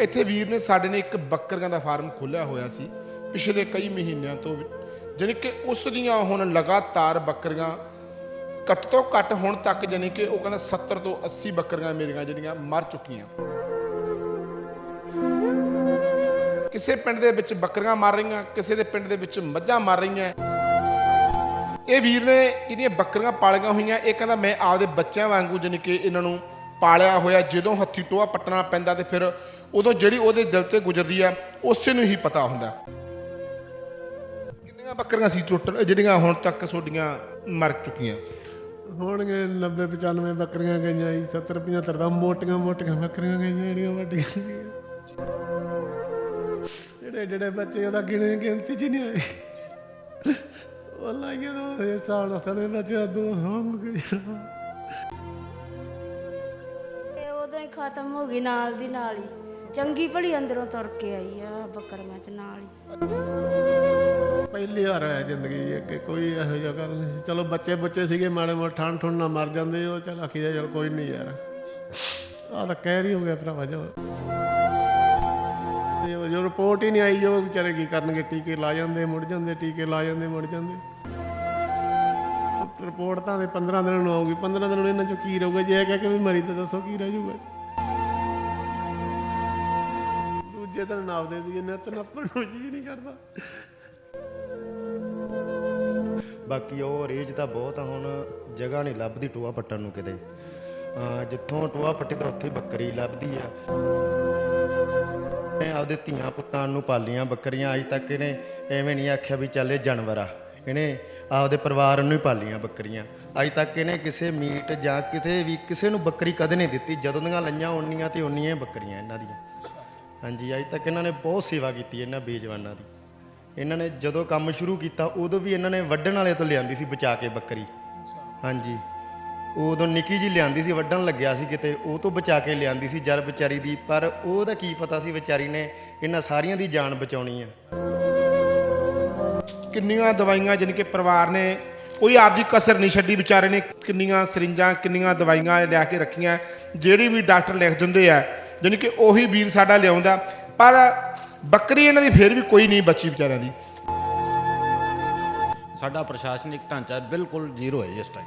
ਇੱਥੇ ਵੀਰ ਨੇ ਸਾਡੇ ਨੇ ਇੱਕ ਬੱਕਰੀਆਂ ਦਾ ਫਾਰਮ ਖੋਲ੍ਹਿਆ ਹੋਇਆ ਸੀ, ਪਿਛਲੇ ਕਈ ਮਹੀਨਿਆਂ ਤੋਂ ਜਾਣੀ ਕਿ ਉਸ ਦੀਆਂ ਹੁਣ ਲਗਾਤਾਰ ਬੱਕਰੀਆਂ ਘੱਟ ਤੋਂ ਘੱਟ ਹੁਣ ਤੱਕ ਜਾਣੀ ਕਿ ਉਹ ਕਹਿੰਦਾ 70 ਤੋਂ 80 ਬੱਕਰੀਆਂ ਮੇਰੀਆਂ ਜਿਹੜੀਆਂ ਮਰ ਚੁੱਕੀਆਂ। ਕਿਸੇ ਪਿੰਡ ਦੇ ਵਿੱਚ ਬੱਕਰੀਆਂ ਮਰ ਰਹੀਆਂ, ਕਿਸੇ ਦੇ ਪਿੰਡ ਦੇ ਵਿੱਚ ਮੱਝਾਂ ਮਰ ਰਹੀਆਂ। ਇਹ ਵੀਰ ਨੇ ਇਹਦੀਆਂ ਬੱਕਰੀਆਂ ਪਾਲੀਆਂ ਹੋਈਆਂ, ਇਹ ਕਹਿੰਦਾ ਮੈਂ ਆਪਦੇ ਬੱਚਿਆਂ ਵਾਂਗੂ ਜਾਣੀ ਕਿ ਇਹਨਾਂ ਨੂੰ ਪਾਲਿਆ ਹੋਇਆ, ਜਦੋਂ ਹੱਥੀ ਟੋਆ ਪੱਟਣਾ ਪੈਂਦਾ ਤੇ ਫਿਰ ਉਦੋਂ ਜਿਹੜੀ ਉਹਦੇ ਦਿਲ ਤੇ ਗੁਜ਼ਰਦੀ ਆ ਉਸੇ ਨੂੰ ਹੀ ਪਤਾ ਹੁੰਦਾ। ਕਿੰਨੀਆਂ ਬੱਕਰੀਆਂ ਸੀ ਟੋਟਲ ਜਿਹੜੀਆਂ ਹੁਣ ਤੱਕ ਤੁਹਾਡੀਆਂ ਮਰ ਚੁੱਕੀਆਂ? ਹੋਣਗੇ 90 95 ਬੱਕਰੀਆਂ ਗਈਆਂ ਜੀ 70 75 ਦਾ ਮੋਟੀਆਂ ਮੋਟੀਆਂ ਬੱਕਰੀਆਂ ਗਈਆਂ ਜਿਹੜੀਆਂ ਵੱਡੀਆਂ ਜਿਹੜੇ ਜਿਹੜੇ ਬੱਚੇ ਉਹਦਾ ਗਿਣੇ ਗਿਣਤੀ ਚ ਨਹੀਂ ਆਏ ਉਹ ਲਾਈਏ ਤਾਂ ਇਹ ਸਾਲ ਸਣੇ ਬੱਚੇ ਦੋ ਹੋਣਗੇ ਇਹ ਉਦੋਂ ਹੀ ਖਤਮ ਹੋ ਗਈ ਨਾਲ ਦੀ ਨਾਲ ਹੀ। ਚੰਗੀ ਭਲੀ ਅੰਦਰੋਂ ਤੁਰ ਕੇ ਆਈ ਆ ਬੱਕਰੀਆਂ ਚ ਨਾਲ ਹੀ। ਪਹਿਲੀ ਵਾਰ ਹੈ ਜ਼ਿੰਦਗੀ 'ਚ ਕਿ ਕੋਈ ਇਹੋ ਜਿਹਾ ਗੱਲ ਨਹੀਂ ਚਲੋ ਬੱਚੇ ਬੱਚੇ ਸੀਗੇ, ਮਾੜੇ ਮੋਟੇ ਠੰਡ ਠੁੰਡ ਨਾਲ ਮਰ ਜਾਂਦੇ ਉਹ ਚਲ ਆਖੀਦਾ ਚਲ ਕੋਈ ਨਹੀਂ ਯਾਰ। ਆਹ ਤਾਂ ਕਹਿਰ ਹੀ ਹੋ ਗਿਆ ਭਰਾਵਾ ਜੋ। ਤੇ ਉਹ ਜੋ ਰਿਪੋਰਟ ਹੀ ਨਹੀਂ ਆਈ ਜੋ ਵਿਚਾਰੇ ਕੀ ਕਰਨਗੇ? ਟੀਕੇ ਲਾ ਜਾਂਦੇ, ਮੁੜ ਜਾਂਦੇ, ਟੀਕੇ ਲਾ ਜਾਂਦੇ, ਮੁੜ ਜਾਂਦੇ। ਰਿਪੋਰਟ ਤਾਂ ਦੇ 15 ਦਿਨਾਂ ਨੂੰ ਆਊਗੀ। 15 ਦਿਨਾਂ ਨੂੰ ਇਹਨਾਂ ਚੋਂ ਕੀ ਰਹੂਗਾ? ਜੇ ਇਹ ਕਹਿ ਕੇ ਵੀ ਮਰੀ ਤਾਂ ਦੱਸੋ ਕੀ ਰਹਿ ਜਾਊਗਾ। ਦੂਜੇ ਦਿਨ ਨਾਪਦੇ ਸੀ ਨਿਤ ਨੱਪਣ ਨੂੰ ਜੀ ਨਹੀਂ ਕਰਦਾ। ਬਾਕੀ ਉਹ ਰੇਜ ਤਾਂ ਬਹੁਤ ਆ, ਹੁਣ ਜਗ੍ਹਾ ਨਹੀਂ ਲੱਭਦੀ ਟੋਆ ਪੱਟਣ ਨੂੰ ਕਿਤੇ। ਜਿੱਥੋਂ ਟੋਆ ਪੱਟੇ ਤਾਂ ਉੱਥੇ ਬੱਕਰੀ ਲੱਭਦੀ ਆ। ਮੈਂ ਆਪਦੇ ਧੀਆਂ ਪੁੱਤਾਂ ਨੂੰ ਪਾਲੀਆਂ ਬੱਕਰੀਆਂ, ਅਜ ਤੱਕ ਇਹਨੇ ਐਵੇਂ ਨਹੀਂ ਆਖਿਆ ਵੀ ਚੱਲ ਇਹ ਜਾਨਵਰ ਆ। ਇਹਨੇ ਆਪਦੇ ਪਰਿਵਾਰ ਨੂੰ ਹੀ ਪਾਲੀਆਂ ਬੱਕਰੀਆਂ। ਅੱਜ ਤੱਕ ਇਹਨੇ ਕਿਸੇ ਮੀਟ ਜਾਂ ਕਿਤੇ ਵੀ ਕਿਸੇ ਨੂੰ ਬੱਕਰੀ ਕਦੇ ਨਹੀਂ ਦਿੱਤੀ, ਜਦੋਂ ਦੀਆਂ ਲਈਆਂ ਓਨੀਆਂ ਤੇ ਓਨੀਆਂ ਹੀ ਬੱਕਰੀਆਂ ਇਹਨਾਂ ਦੀਆਂ। ਹਾਂਜੀ, ਅੱਜ ਤੱਕ ਇਹਨਾਂ ਨੇ ਬਹੁਤ ਸੇਵਾ ਕੀਤੀ ਇਹਨਾਂ ਬੇਜਵਾਨਾਂ ਦੀ। ਇਹਨਾਂ ਨੇ ਜਦੋਂ ਕੰਮ ਸ਼ੁਰੂ ਕੀਤਾ, ਉਦੋਂ ਵੀ ਇਹਨਾਂ ਨੇ ਵੱਢਣ ਵਾਲੇ ਤੋਂ ਲਿਆਂਦੀ ਸੀ ਬਚਾ ਕੇ ਬੱਕਰੀ। ਹਾਂਜੀ, ਉਦੋਂ ਨਿੱਕੀ ਜੀ ਲਿਆਂਦੀ ਸੀ, ਵੱਢਣ ਲੱਗਿਆ ਸੀ ਕਿਤੇ, ਉਹ ਤੋਂ ਬਚਾ ਕੇ ਲਿਆਂਦੀ ਸੀ ਜਰ ਵਿਚਾਰੀ ਦੀ, ਪਰ ਉਹਦਾ ਕੀ ਪਤਾ ਸੀ ਵਿਚਾਰੀ ਨੇ ਇਹਨਾਂ ਸਾਰੀਆਂ ਦੀ ਜਾਨ ਬਚਾਉਣੀ ਆ। ਕਿੰਨੀਆਂ ਦਵਾਈਆਂ ਜਾਣੀ ਕਿ ਪਰਿਵਾਰ ਨੇ, ਕੋਈ ਆਪਦੀ ਕਸਰ ਨਹੀਂ ਛੱਡੀ ਵਿਚਾਰੇ ਨੇ, ਕਿੰਨੀਆਂ ਸਰਿੰਜਾਂ, ਕਿੰਨੀਆਂ ਦਵਾਈਆਂ ਲਿਆ ਕੇ ਰੱਖੀਆਂ, ਜਿਹੜੀ ਵੀ ਡਾਕਟਰ ਲਿਖ ਦਿੰਦੇ ਆ ਜਾਣੀ ਕਿ ਉਹੀ ਵੀਰ ਸਾਡਾ ਲਿਆਉਂਦਾ। ਪਰ ਬੱਕਰੀ ਇਹਨਾਂ ਦੀ ਫੇਰ ਵੀ ਕੋਈ ਨਹੀਂ ਬਚੀ ਵਿਚਾਰਿਆਂ ਦੀ। ਸਾਡਾ ਪ੍ਰਸ਼ਾਸਨਿਕ ਢਾਂਚਾ ਬਿਲਕੁਲ ਜ਼ੀਰੋ ਹੈ ਇਸ ਟਾਈਮ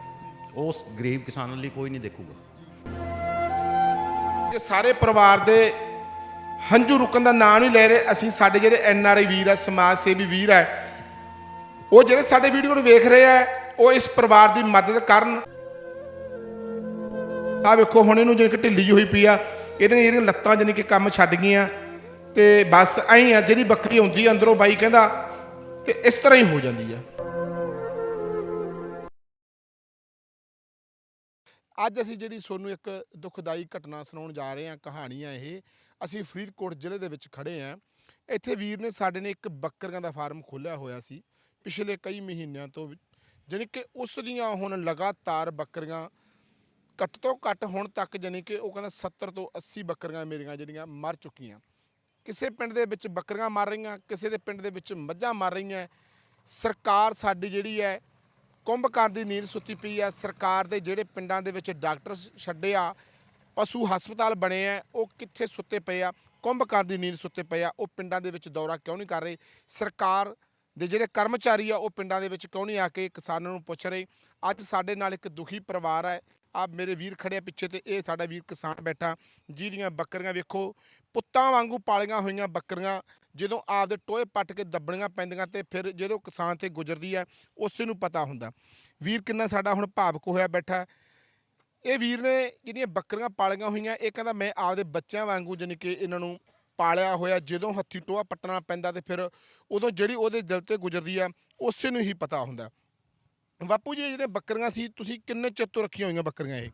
ਉਸ ਗਰੀਬ ਕਿਸਾਨਾਂ ਲਈ ਕੋਈ ਨਹੀਂ ਦੇਖੂਗਾ। ਕਿ ਸਾਰੇ ਪਰਿਵਾਰ ਦੇ ਹੰਝੂ ਰੁਕਣ ਦਾ ਨਾਂ ਨਹੀਂ ਲੈ ਰਹੇ ਅਸੀਂ ਸਾਡੇ ਜਿਹੜੇ ਐਨ ਆਰ ਆਈ ਵੀਰ ਆ ਸਮਾਜ ਸੇਵੀ ਵੀਰ ਆ ਉਹ ਜਿਹੜੇ ਸਾਡੇ ਵੀਡੀਓ ਨੂੰ ਵੇਖ ਰਹੇ ਆ ਉਹ ਇਸ ਪਰਿਵਾਰ ਦੀ ਮਦਦ ਕਰਨ। ਆ ਵੇਖੋ ਹੁਣ ਇਹਨੂੰ ਜਿਹੜੀ ਕਿ ਢਿੱਲੀ ਜਿਹੀ ਹੋਈ ਪਈ ਆ। ਇਹਦੀਆਂ ਜਿਹੜੀਆਂ ਲੱਤਾਂ ਜਾਣੀ ਕਿ ਕੰਮ ਛੱਡ ਗਈਆਂ ਤੇ ਬਸ ਐਂ ਆ, ਜਿਹੜੀ ਬੱਕਰੀ ਆਉਂਦੀ ਅੰਦਰੋਂ ਬਾਈ ਕਹਿੰਦਾ, ਤੇ ਇਸ ਤਰ੍ਹਾਂ ਹੀ ਹੋ ਜਾਂਦੀ ਆ। ਅੱਜ ਅਸੀਂ ਜਿਹੜੀ ਤੁਹਾਨੂੰ ਇੱਕ ਦੁਖਦਾਈ ਘਟਨਾ ਸੁਣਾਉਣ ਜਾ ਰਹੇ ਹਾਂ, ਕਹਾਣੀ ਆ ਇਹ। ਅਸੀਂ ਫਰੀਦਕੋਟ ਜ਼ਿਲ੍ਹੇ ਦੇ ਵਿੱਚ ਖੜੇ ਆ ਇੱਥੇ ਵੀਰ ਨੇ ਸਾਡੇ ਨੇ ਇੱਕ ਬੱਕਰੀਆਂ ਦਾ ਫਾਰਮ ਖੋਲ੍ਹਿਆ ਹੋਇਆ ਸੀ, ਪਿਛਲੇ ਕਈ ਮਹੀਨਿਆਂ ਤੋਂ ਜਾਣੀ ਕਿ ਉਸ ਦੀਆਂ ਹੁਣ ਲਗਾਤਾਰ ਬੱਕਰੀਆਂ ਘੱਟ ਤੋਂ ਘੱਟ ਹੁਣ ਤੱਕ ਜਾਣੀ ਕਿ ਉਹ ਕਹਿੰਦਾ 70 ਤੋਂ 80 ਬੱਕਰੀਆਂ ਮੇਰੀਆਂ ਜਿਹੜੀਆਂ ਮਰ ਚੁੱਕੀਆਂ। ਕਿਸੇ ਪਿੰਡ ਦੇ ਵਿੱਚ ਬੱਕਰੀਆਂ ਮਰ ਰਹੀਆਂ, ਕਿਸੇ ਦੇ ਪਿੰਡ ਦੇ ਵਿੱਚ ਮੱਝਾਂ ਮਰ ਰਹੀਆਂ, ਸਰਕਾਰ ਸਾਡੀ ਜਿਹੜੀ ਹੈ ਕੁੰਭਕਾਰ ਦੀ ਨੀਂਦ ਸੁੱਤੀ ਪਈ ਆ ਸਰਕਾਰ ਦੇ ਜਿਹੜੇ ਪਿੰਡਾਂ ਦੇ ਵਿੱਚ ਡਾਕਟਰ ਛੱਡੇ ਆ, ਪਸ਼ੂ ਹਸਪਤਾਲ ਬਣੇ ਆ, ਉਹ ਕਿੱਥੇ ਸੁੱਤੇ ਪਏ ਆ? ਕੁੰਭਕਾਰ ਦੀ ਨੀਂਦ ਸੁੱਤੇ ਪਏ ਆ, ਉਹ ਪਿੰਡਾਂ ਦੇ ਵਿੱਚ ਦੌਰਾ ਕਿਉਂ ਨਹੀਂ ਕਰ ਰਹੇ? ਸਰਕਾਰ ਦੇ ਜਿਹੜੇ ਕਰਮਚਾਰੀ ਆ, ਉਹ ਪਿੰਡਾਂ ਦੇ ਵਿੱਚ ਕਿਉਂ ਨਹੀਂ ਆ ਕੇ ਕਿਸਾਨਾਂ ਨੂੰ ਪੁੱਛ ਰਹੇ? ਅੱਜ ਸਾਡੇ ਨਾਲ ਇੱਕ ਦੁਖੀ ਪਰਿਵਾਰ ਹੈ। ਆ ਮੇਰੇ ਵੀਰ ਖੜੇ ਪਿੱਛੇ ਤੇ ਇਹ ਸਾਡਾ ਵੀਰ ਕਿਸਾਨ ਬੈਠਾ, ਜਿਹਦੀਆਂ ਬੱਕਰੀਆਂ ਵੇਖੋ, ਪੁੱਤਾਂ ਵਾਂਗੂ ਪਾਲੀਆਂ ਹੋਈਆਂ ਬੱਕਰੀਆਂ, ਜਦੋਂ ਆਪਦੇ ਟੋਏ ਪੱਟ ਕੇ ਦੱਬਣੀਆਂ ਪੈਂਦੀਆਂ ਤੇ ਫਿਰ ਜਦੋਂ ਕਿਸਾਨ ਤੇ ਗੁਜ਼ਰਦੀ ਹੈ, ਉਸੇ ਨੂੰ ਪਤਾ ਹੁੰਦਾ। ਵੀਰ ਕਿੰਨਾ ਸਾਡਾ ਹੁਣ ਭਾਵਕ ਹੋਇਆ ਬੈਠਾ। ਇਹ ਵੀਰ ਨੇ ਜਿਹੜੀਆਂ ਬੱਕਰੀਆਂ ਪਾਲੀਆਂ ਹੋਈਆਂ, ਇਹ ਕਹਿੰਦਾ ਮੈਂ ਆਪਦੇ ਬੱਚਿਆਂ ਵਾਂਗੂ ਜਾਣੀ ਕਿ ਇਹਨਾਂ ਨੂੰ ਪਾਲਿਆ ਹੋਇਆ, ਜਦੋਂ ਹੱਥੀ ਟੋਆ ਪੱਟਣਾ ਪੈਂਦਾ ਤੇ ਫਿਰ ਉਦੋਂ ਜਿਹੜੀ ਉਹਦੇ ਦਿਲ ਤੇ ਗੁਜ਼ਰਦੀ ਆ ਉਸੇ ਨੂੰ ਹੀ ਪਤਾ ਹੁੰਦਾ। ਬਾਪੂ ਜੀ ਜਿਹੜੇ ਬੱਕਰੀਆਂ ਸੀ ਤੁਸੀਂ ਕਿੰਨੇ ਚਿਰ ਤੋਂ ਰੱਖੀਆਂ ਹੋਈਆਂ ਬੱਕਰੀਆਂ ਇਹ?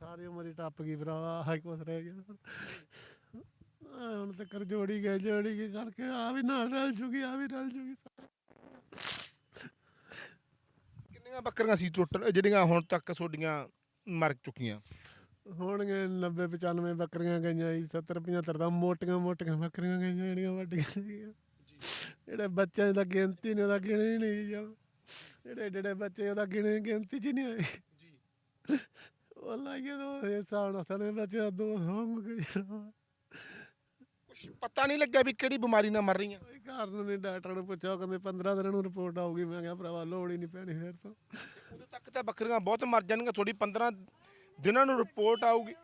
ਸਾਰੀ ਉਮਰ ਹੀ ਟੱਪ ਗਈ ਭਰਾਵਾ ਹਾਈ ਕੁਛ ਰਹਿ ਗਿਆ। ਆਹ ਹੁਣ ਤੇ ਕਰ ਜੋੜੀ ਗਏ ਜੋੜੀ ਗਏ ਕਰਕੇ ਆ ਵੀ ਨਾਲ ਰਲ ਜੂਗੀ ਆ ਵੀ ਰਲ ਜੂਗੀ। ਕਿੰਨੀਆਂ ਬੱਕਰੀਆਂ ਸੀ ਟੋਟਲ ਜਿਹੜੀਆਂ ਹੁਣ ਤੱਕ ਤੁਹਾਡੀਆਂ ਮਰ ਚੁੱਕੀਆਂ? ਹੋਣਗੇ 90 95 ਬੱਕਰੀਆਂ ਗਈਆਂ ਜੀ 70 75 ਦਾ ਮੋਟੀਆਂ ਮੋਟੀਆਂ ਬੱਕਰੀਆਂ ਗਈਆਂ ਜਿਹੜੀਆਂ ਵੱਡੀਆਂ ਸੀਗੀਆਂ। ਜਿਹੜੇ ਬੱਚਿਆਂ ਦਾ ਗਿਣਤੀ ਨੇ ਉਹਦਾ ਗਿਣੇ ਨਹੀਂ ਜਾਂ। ਜਿਹੜੇ ਜਿਹੜੇ ਬੱਚੇ ਉਹਦਾ ਗਿਣੇ ਗਿਣਤੀ ਚ ਹੀ ਨਹੀਂ ਆਏ ਉਹ ਲਾਈਏ ਤਾਂ ਇਹ ਸਾਲ ਸਣੇ ਬੱਚੇ ਦੋ ਹੋਣਗੇ ਪਤਾ ਨਹੀਂ ਲੱਗਿਆ ਵੀ ਕਿਹੜੀ ਬਿਮਾਰੀ ਨਾਲ ਮਰ ਰਹੀਆਂ ਕੋਈ ਕਾਰਨ ਨਹੀਂ ਡਾਕਟਰ ਨੂੰ ਪੁੱਛਿਆ ਉਹ ਕਹਿੰਦੇ 15 ਦਿਨਾਂ ਨੂੰ ਰਿਪੋਰਟ ਆਊਗੀ। ਮੈਂ ਕਿਹਾ ਭਰਾਵਾ ਲੋੜ ਹੀ ਨਹੀਂ ਪੈਣੀ ਫਿਰ ਤੋਂ। ਉਦੋਂ ਤੱਕ ਤਾਂ ਬੱਕਰੀਆਂ ਬਹੁਤ ਮਰ ਜਾਣਗੀਆਂ ਥੋੜੀ 15 ਦਿਨਾਂ ਨੂੰ ਰਿਪੋਰਟ ਆਊਗੀ।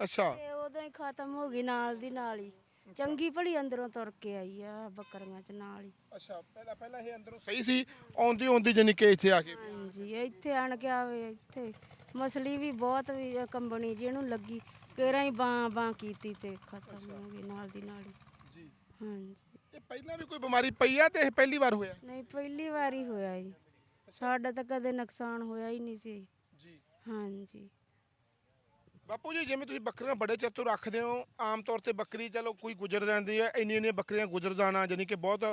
ਅੱਛਾ। ਤੇ ਉਦੋਂ ਹੀ ਖਤਮ ਹੋ ਗਈ ਨਾਲ ਦੀ ਨਾਲ ਹੀ। ਚੰਗੀ ਭਲੀ ਅੰਦਰੋਂ ਤੁਰ ਕੇ ਆਈ ਆ ਬੱਕਰੀਆਂ ਚ ਨਾਲ ਹੀ। ਅੱਛਾ ਪਹਿਲਾਂ ਪਹਿਲਾਂ ਇਹ ਅੰਦਰੋਂ ਸਹੀ ਸੀ ਆਉਂਦੀ ਆਉਂਦੀ ਜਾਨੀ ਕਿ ਇੱਥੇ ਆ ਕੇ। ਹਾਂਜੀ ਇੱਥੇ ਆਣ ਕੇ ਆਵੇ ਇੱਥੇ। ਮਸਲੀ ਵੀ ਬਹੁਤ ਵੀ ਆ ਕੰਬਣੀ ਜਿਹਨੂੰ ਲੱਗੀ ਕੇਰਾਂ ਹੀ ਬਾਂ ਬਾਂ ਕੀਤੀ ਤੇ ਖਤਮ ਹੋ ਗਈ ਨਾਲ ਦੀ ਨਾਲ ਹੀ। ਜੀ। ਹਾਂਜੀ। ਇਹ ਪਹਿਲਾਂ ਵੀ ਕੋਈ ਬਿਮਾਰੀ ਪਈ ਆ ਤੇ ਇਹ ਪਹਿਲੀ ਵਾਰ ਹੋਇਆ? ਨਹੀਂ ਪਹਿਲੀ ਵਾਰੀ ਹੋਇਆ ਜੀ। ਸਾਡਾ ਤਾਂ ਕਦੇ ਨੁਕਸਾਨ ਹੋਇਆ ਹੀ ਨਹੀਂ ਸੀ। ਜੀ। ਹਾਂਜੀ। ਬਾਪੂ ਜੀ ਜਿਵੇਂ ਤੁਸੀਂ ਬੱਕਰੀਆਂ ਬੜੇ ਚਿਰ ਤੋਂ ਰੱਖਦੇ ਹੋ ਆਮ ਤੌਰ ਤੇ ਬੱਕਰੀ ਚਲੋ ਕੋਈ ਗੁਜ਼ਰ ਜਾਂਦੀ ਹੈ ਇੰਨੀਆਂ ਇੰਨੀਆਂ ਬੱਕਰੀਆਂ ਗੁਜ਼ਰ ਜਾਣਾ ਜਾਨੀ ਕਿ ਬਹੁਤ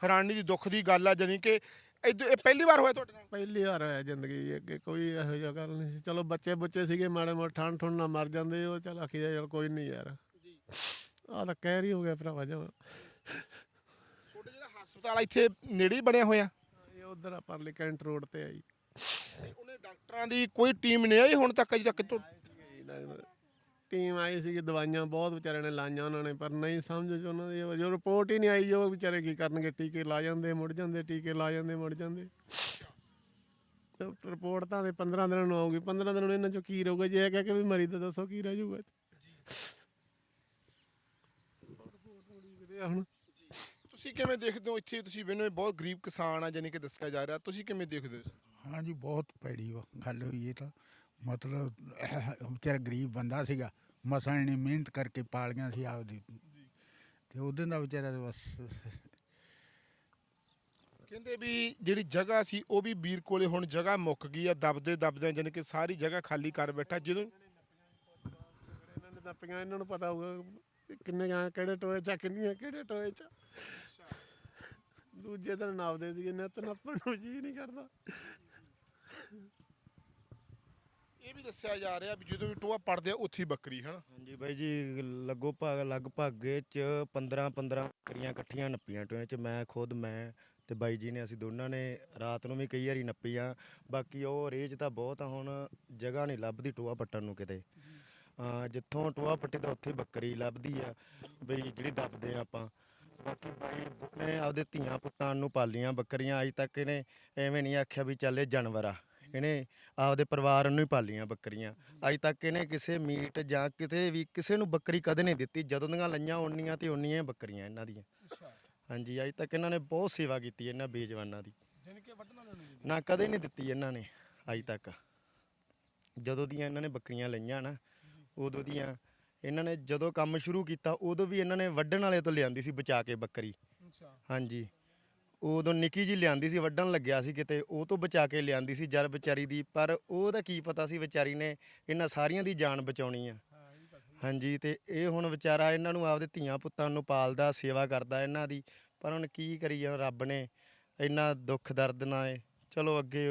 ਹੈਰਾਨੀ ਦੀ ਦੁੱਖ ਦੀ ਗੱਲ ਆ ਜਾਨੀ ਕਿ ਇੱਦ- ਇਹ ਪਹਿਲੀ ਵਾਰ ਹੋਇਆ ਤੁਹਾਡੇ ਨਾਲ? ਪਹਿਲੀ ਵਾਰ ਹੋਇਆ ਜ਼ਿੰਦਗੀ 'ਚ, ਅੱਗੇ ਕੋਈ ਇਹੋ ਜਿਹਾ ਗੱਲ ਨਹੀਂ ਸੀ। ਚਲੋ ਬੱਚੇ ਬੁੱਚੇ ਸੀਗੇ ਮਾੜੇ ਮੋਟੇ ਠੰਡ ਠੁੰਡ ਨਾਲ ਮਰ ਜਾਂਦੇ ਉਹ ਚੱਲ ਆਖੀ ਦਾ ਚਲ ਕੋਈ ਨਹੀਂ ਯਾਰ। ਜੀ। ਆਹ ਤਾਂ ਕਹਿਰ ਹੀ ਹੋ ਗਿਆ ਭਰਾਵਾ ਜਮਾ। ਤੁਹਾਡੇ ਜਿਹੜਾ ਹਸਪਤਾਲ ਆ ਇੱਥੇ ਨੇੜੇ ਹੀ ਬਣਿਆ ਹੋਇਆ? ਇਹ ਉਧਰ ਆ ਪਰਲੀ ਕੈਂਟ ਰੋਡ ਤੇ ਆਈ ਉਹਨੇ ਡਾਕਟਰਾਂ ਦੀ ਕੋਈ ਟੀਮ ਨਹੀਂ ਆਈ ਹੁਣ ਤੱਕ ਅਜੇ ਤੱਕ ਤੋਂ ਟੀਮ ਆਈ ਸੀ ਦਵਾਈਆਂ ਬਹੁਤ ਵਿਚਾਰਿਆਂ ਨੇ ਲਾਈਆਂ ਉਹਨਾਂ ਨੇ ਪਰ ਨਹੀਂ ਸਮਝ ਚ ਉਹਨਾਂ ਦੀ ਜੋ ਰਿਪੋਰਟ ਹੀ ਨਹੀਂ ਆਈ ਜੋ ਵਿਚਾਰੇ ਕੀ ਕਰਨਗੇ ਟੀਕੇ ਲਾ ਜਾਂਦੇ ਮੁੜ ਜਾਂਦੇ ਟੀਕੇ ਲਾ ਜਾਂਦੇ ਮੁੜ ਜਾਂਦੇ। ਤੇ ਰਿਪੋਰਟ ਤਾਂ ਦੇ 15 ਦਿਨਾਂ ਨੂੰ ਆਊਗੀ 15 ਦਿਨਾਂ ਨੂੰ ਇਹਨਾਂ ਚੋਂ ਕੀ ਰਹੂਗਾ ਜੇ ਇਹ ਕਹਿ ਕੇ ਵੀ ਮਰੀ ਤਾਂ ਦੱਸੋ ਕੀ ਰਹਿ ਜਾਊਗਾ। ਹੁਣ ਤੁਸੀਂ ਕਿਵੇਂ ਦੇਖਦੇ ਹੋ ਇੱਥੇ ਤੁਸੀਂ ਵੇਨੋ ਬਹੁਤ ਗਰੀਬ ਕਿਸਾਨ ਆ ਜਾਨੀ ਕਿ ਦੱਸਿਆ ਜਾ ਰਿਹਾ ਤੁਸੀਂ ਕਿਵੇਂ ਦੇਖਦੇ ਹੋ? ਹਾਂਜੀ ਬਹੁਤ ਪੈੜੀ ਵਾ ਗੱਲ ਹੋਈ ਇਹ ਤਾਂ। ਮਤਲਬ ਵਿਚਾਰਾ ਗਰੀਬ ਬੰਦਾ ਸੀਗਾ ਮਸਾਂ ਇਹਨੇ ਮਿਹਨਤ ਕਰਕੇ ਪਾਲੀਆਂ ਸੀ ਆਪਦੀ। ਤੇ ਉਹਦੇ ਦਾ ਵਿਚਾਰਾ ਤਾਂ ਬਸ ਕਹਿੰਦੇ ਵੀ ਜਿਹੜੀ ਜਗ੍ਹਾ ਸੀ ਉਹ ਵੀ ਵੀਰ ਕੋਲੇ ਹੁਣ ਜਗ੍ਹਾ ਮੁੱਕ ਗਈ ਆ ਦਬਦੇ ਦਬਦੇ ਜਾਨੀ ਕਿ ਸਾਰੀ ਜਗ੍ਹਾ ਖਾਲੀ ਕਰ ਬੈਠਾ। ਜਦੋਂ ਇਹਨਾਂ ਨੇ ਤਾਂ ਪਈਆਂ ਇਹਨਾਂ ਨੂੰ ਪਤਾ ਹੋਊਗਾ ਕਿੰਨੇ ਗਾਂ ਕਿਹੜੇ ਟੋਏ ਚ ਆ, ਕਿੰਨੀਆਂ ਕਿਹੜੇ ਟੋਏ ਚ ਆ। ਦੂਜੇ ਦਿਨ ਨਾਪਦੇ ਸੀ ਨਿੱਤ ਨੱਪਣ ਨੂੰ ਜੀ ਨਹੀਂ ਕਰਦਾ ਇਹ ਵੀ ਦੱਸਿਆ ਜਾ ਰਿਹਾ ਵੀ ਜਦੋਂ ਵੀ ਟੋਆ ਪੜਦੇ ਆ, ਉੱਥੇ ਹੀ ਬੱਕਰੀ, ਹਨਾ? ਹਾਂਜੀ ਬਾਈ ਜੀ, ਲੱਗੋ ਭਾਗ, ਲਗਭਗ ਇਹ ਚ 15 15 ਬੱਕਰੀਆਂ ਇਕੱਠੀਆਂ ਨੱਪੀਆਂ ਟੋਏ ਚ, ਮੈਂ, ਖੁਦ, ਮੈਂ ਤੇ ਬਾਈ ਜੀ ਨੇ, ਅਸੀਂ ਦੋਨਾਂ ਨੇ ਰਾਤ ਨੂੰ ਵੀ ਕਈ ਵਾਰੀ ਨੱਪੀਆਂ। ਬਾਕੀ ਉਹ ਰੇਜ ਤਾਂ ਬਹੁਤ ਆ, ਹੁਣ ਜਗ੍ਹਾ ਨਹੀਂ ਲੱਭਦੀ ਟੋਆ ਪੱਟਣ ਨੂੰ ਕਿਤੇ। ਅਹ ਜਿੱਥੋਂ ਟੋਆ ਪੱਟੀ ਤਾਂ ਉੱਥੇ ਹੀ ਬੱਕਰੀ ਲੱਭਦੀ ਆ, ਬਈ ਜਿਹੜੀ ਦੱਬਦੇ ਆ ਆਪਾਂ। ਬਾਕੀ ਬਾਈ ਨੇ ਆਪਦੇ ਧੀਆਂ ਪੁੱਤਾਂ ਨੂੰ ਪਾਲੀਆਂ ਬੱਕਰੀਆਂ, ਅੱਜ ਤੱਕ ਇਹਨੇ ਐਵੇਂ ਨਹੀਂ ਆਖਿਆ ਵੀ ਚੱਲ ਇਹ ਜਾਨਵਰ ਆ। ਇਹਨੇ ਆਪਦੇ ਪਰਿਵਾਰ ਨੂੰ ਹੀ ਪਾਲੀਆਂ ਬੱਕਰੀਆਂ। ਅੱਜ ਤੱਕ ਇਹਨੇ ਕਿਸੇ ਮੀਟ ਜਾਂ ਕਿਤੇ ਵੀ ਕਿਸੇ ਨੂੰ ਬੱਕਰੀ ਕਦੇ ਨਹੀਂ ਦਿੱਤੀ। ਜਦੋਂ ਦੀਆਂ ਲਈਆਂ ਉਨੀਆਂ ਤੇ ਉਨੀਆਂ ਹੀ ਬੱਕਰੀਆਂ ਇਹਨਾਂ ਦੀਆਂ। ਅੱਛਾ। ਹਾਂਜੀ ਅੱਜ ਤੱਕ ਇਹਨਾਂ ਨੇ ਬਹੁਤ ਸੇਵਾ ਕੀਤੀ ਇਹਨਾਂ ਬੇਜਵਾਨਾਂ ਦੀ। ਜਾਨੀ ਕਿ ਵੱਢਣ ਵਾਲੇ ਨੂੰ ਨਾ ਕਦੇ ਨਹੀਂ ਦਿੱਤੀ ਇਹਨਾਂ ਨੇ ਅੱਜ ਤੱਕ। ਜਦੋਂ ਦੀਆਂ ਇਹਨਾਂ ਨੇ ਬੱਕਰੀਆਂ ਲਈਆਂ ਨਾ ਉਦੋਂ ਦੀਆਂ ਇਹਨਾਂ ਨੇ ਜਦੋਂ ਕੰਮ ਸ਼ੁਰੂ ਕੀਤਾ ਉਦੋਂ ਵੀ ਇਹਨਾਂ ਨੇ ਵੱਢਣ ਵਾਲੇ ਤੋਂ ਲਿਆਂਦੀ ਸੀ ਬਚਾ ਕੇ ਬੱਕਰੀ। ਅੱਛਾ। ਹਾਂਜੀ। ਉਦੋਂ ਨਿੱਕੀ ਜੀ ਲਿਆਂਦੀ ਸੀ, ਵੱਢਣ ਲੱਗਿਆ ਸੀ ਕਿਤੇ, ਉਹ ਤੋਂ ਬਚਾ ਕੇ ਲਿਆਂਦੀ ਸੀ ਜਰ ਵਿਚਾਰੀ ਦੀ, ਪਰ ਉਹਦਾ ਕੀ ਪਤਾ ਸੀ ਵਿਚਾਰੀ ਨੇ ਇਹਨਾਂ ਸਾਰੀਆਂ ਦੀ ਜਾਨ ਬਚਾਉਣੀ ਆ। ਹਾਂਜੀ, ਤੇ ਇਹ ਹੁਣ ਵਿਚਾਰਾ ਇਹਨਾਂ ਨੂੰ ਆਪਦੇ ਧੀਆਂ ਪੁੱਤਾਂ ਨੂੰ ਪਾਲਦਾ, ਸੇਵਾ ਕਰਦਾ ਇਹਨਾਂ ਦੀ, ਪਰ ਹੁਣ ਕੀ ਕਰੀ ਜਾਣ ਰੱਬ ਨੇ, ਇੰਨਾ ਦੁੱਖ ਦਰਦ ਨਾ ਏ ਚਲੋ ਅੱਗੇ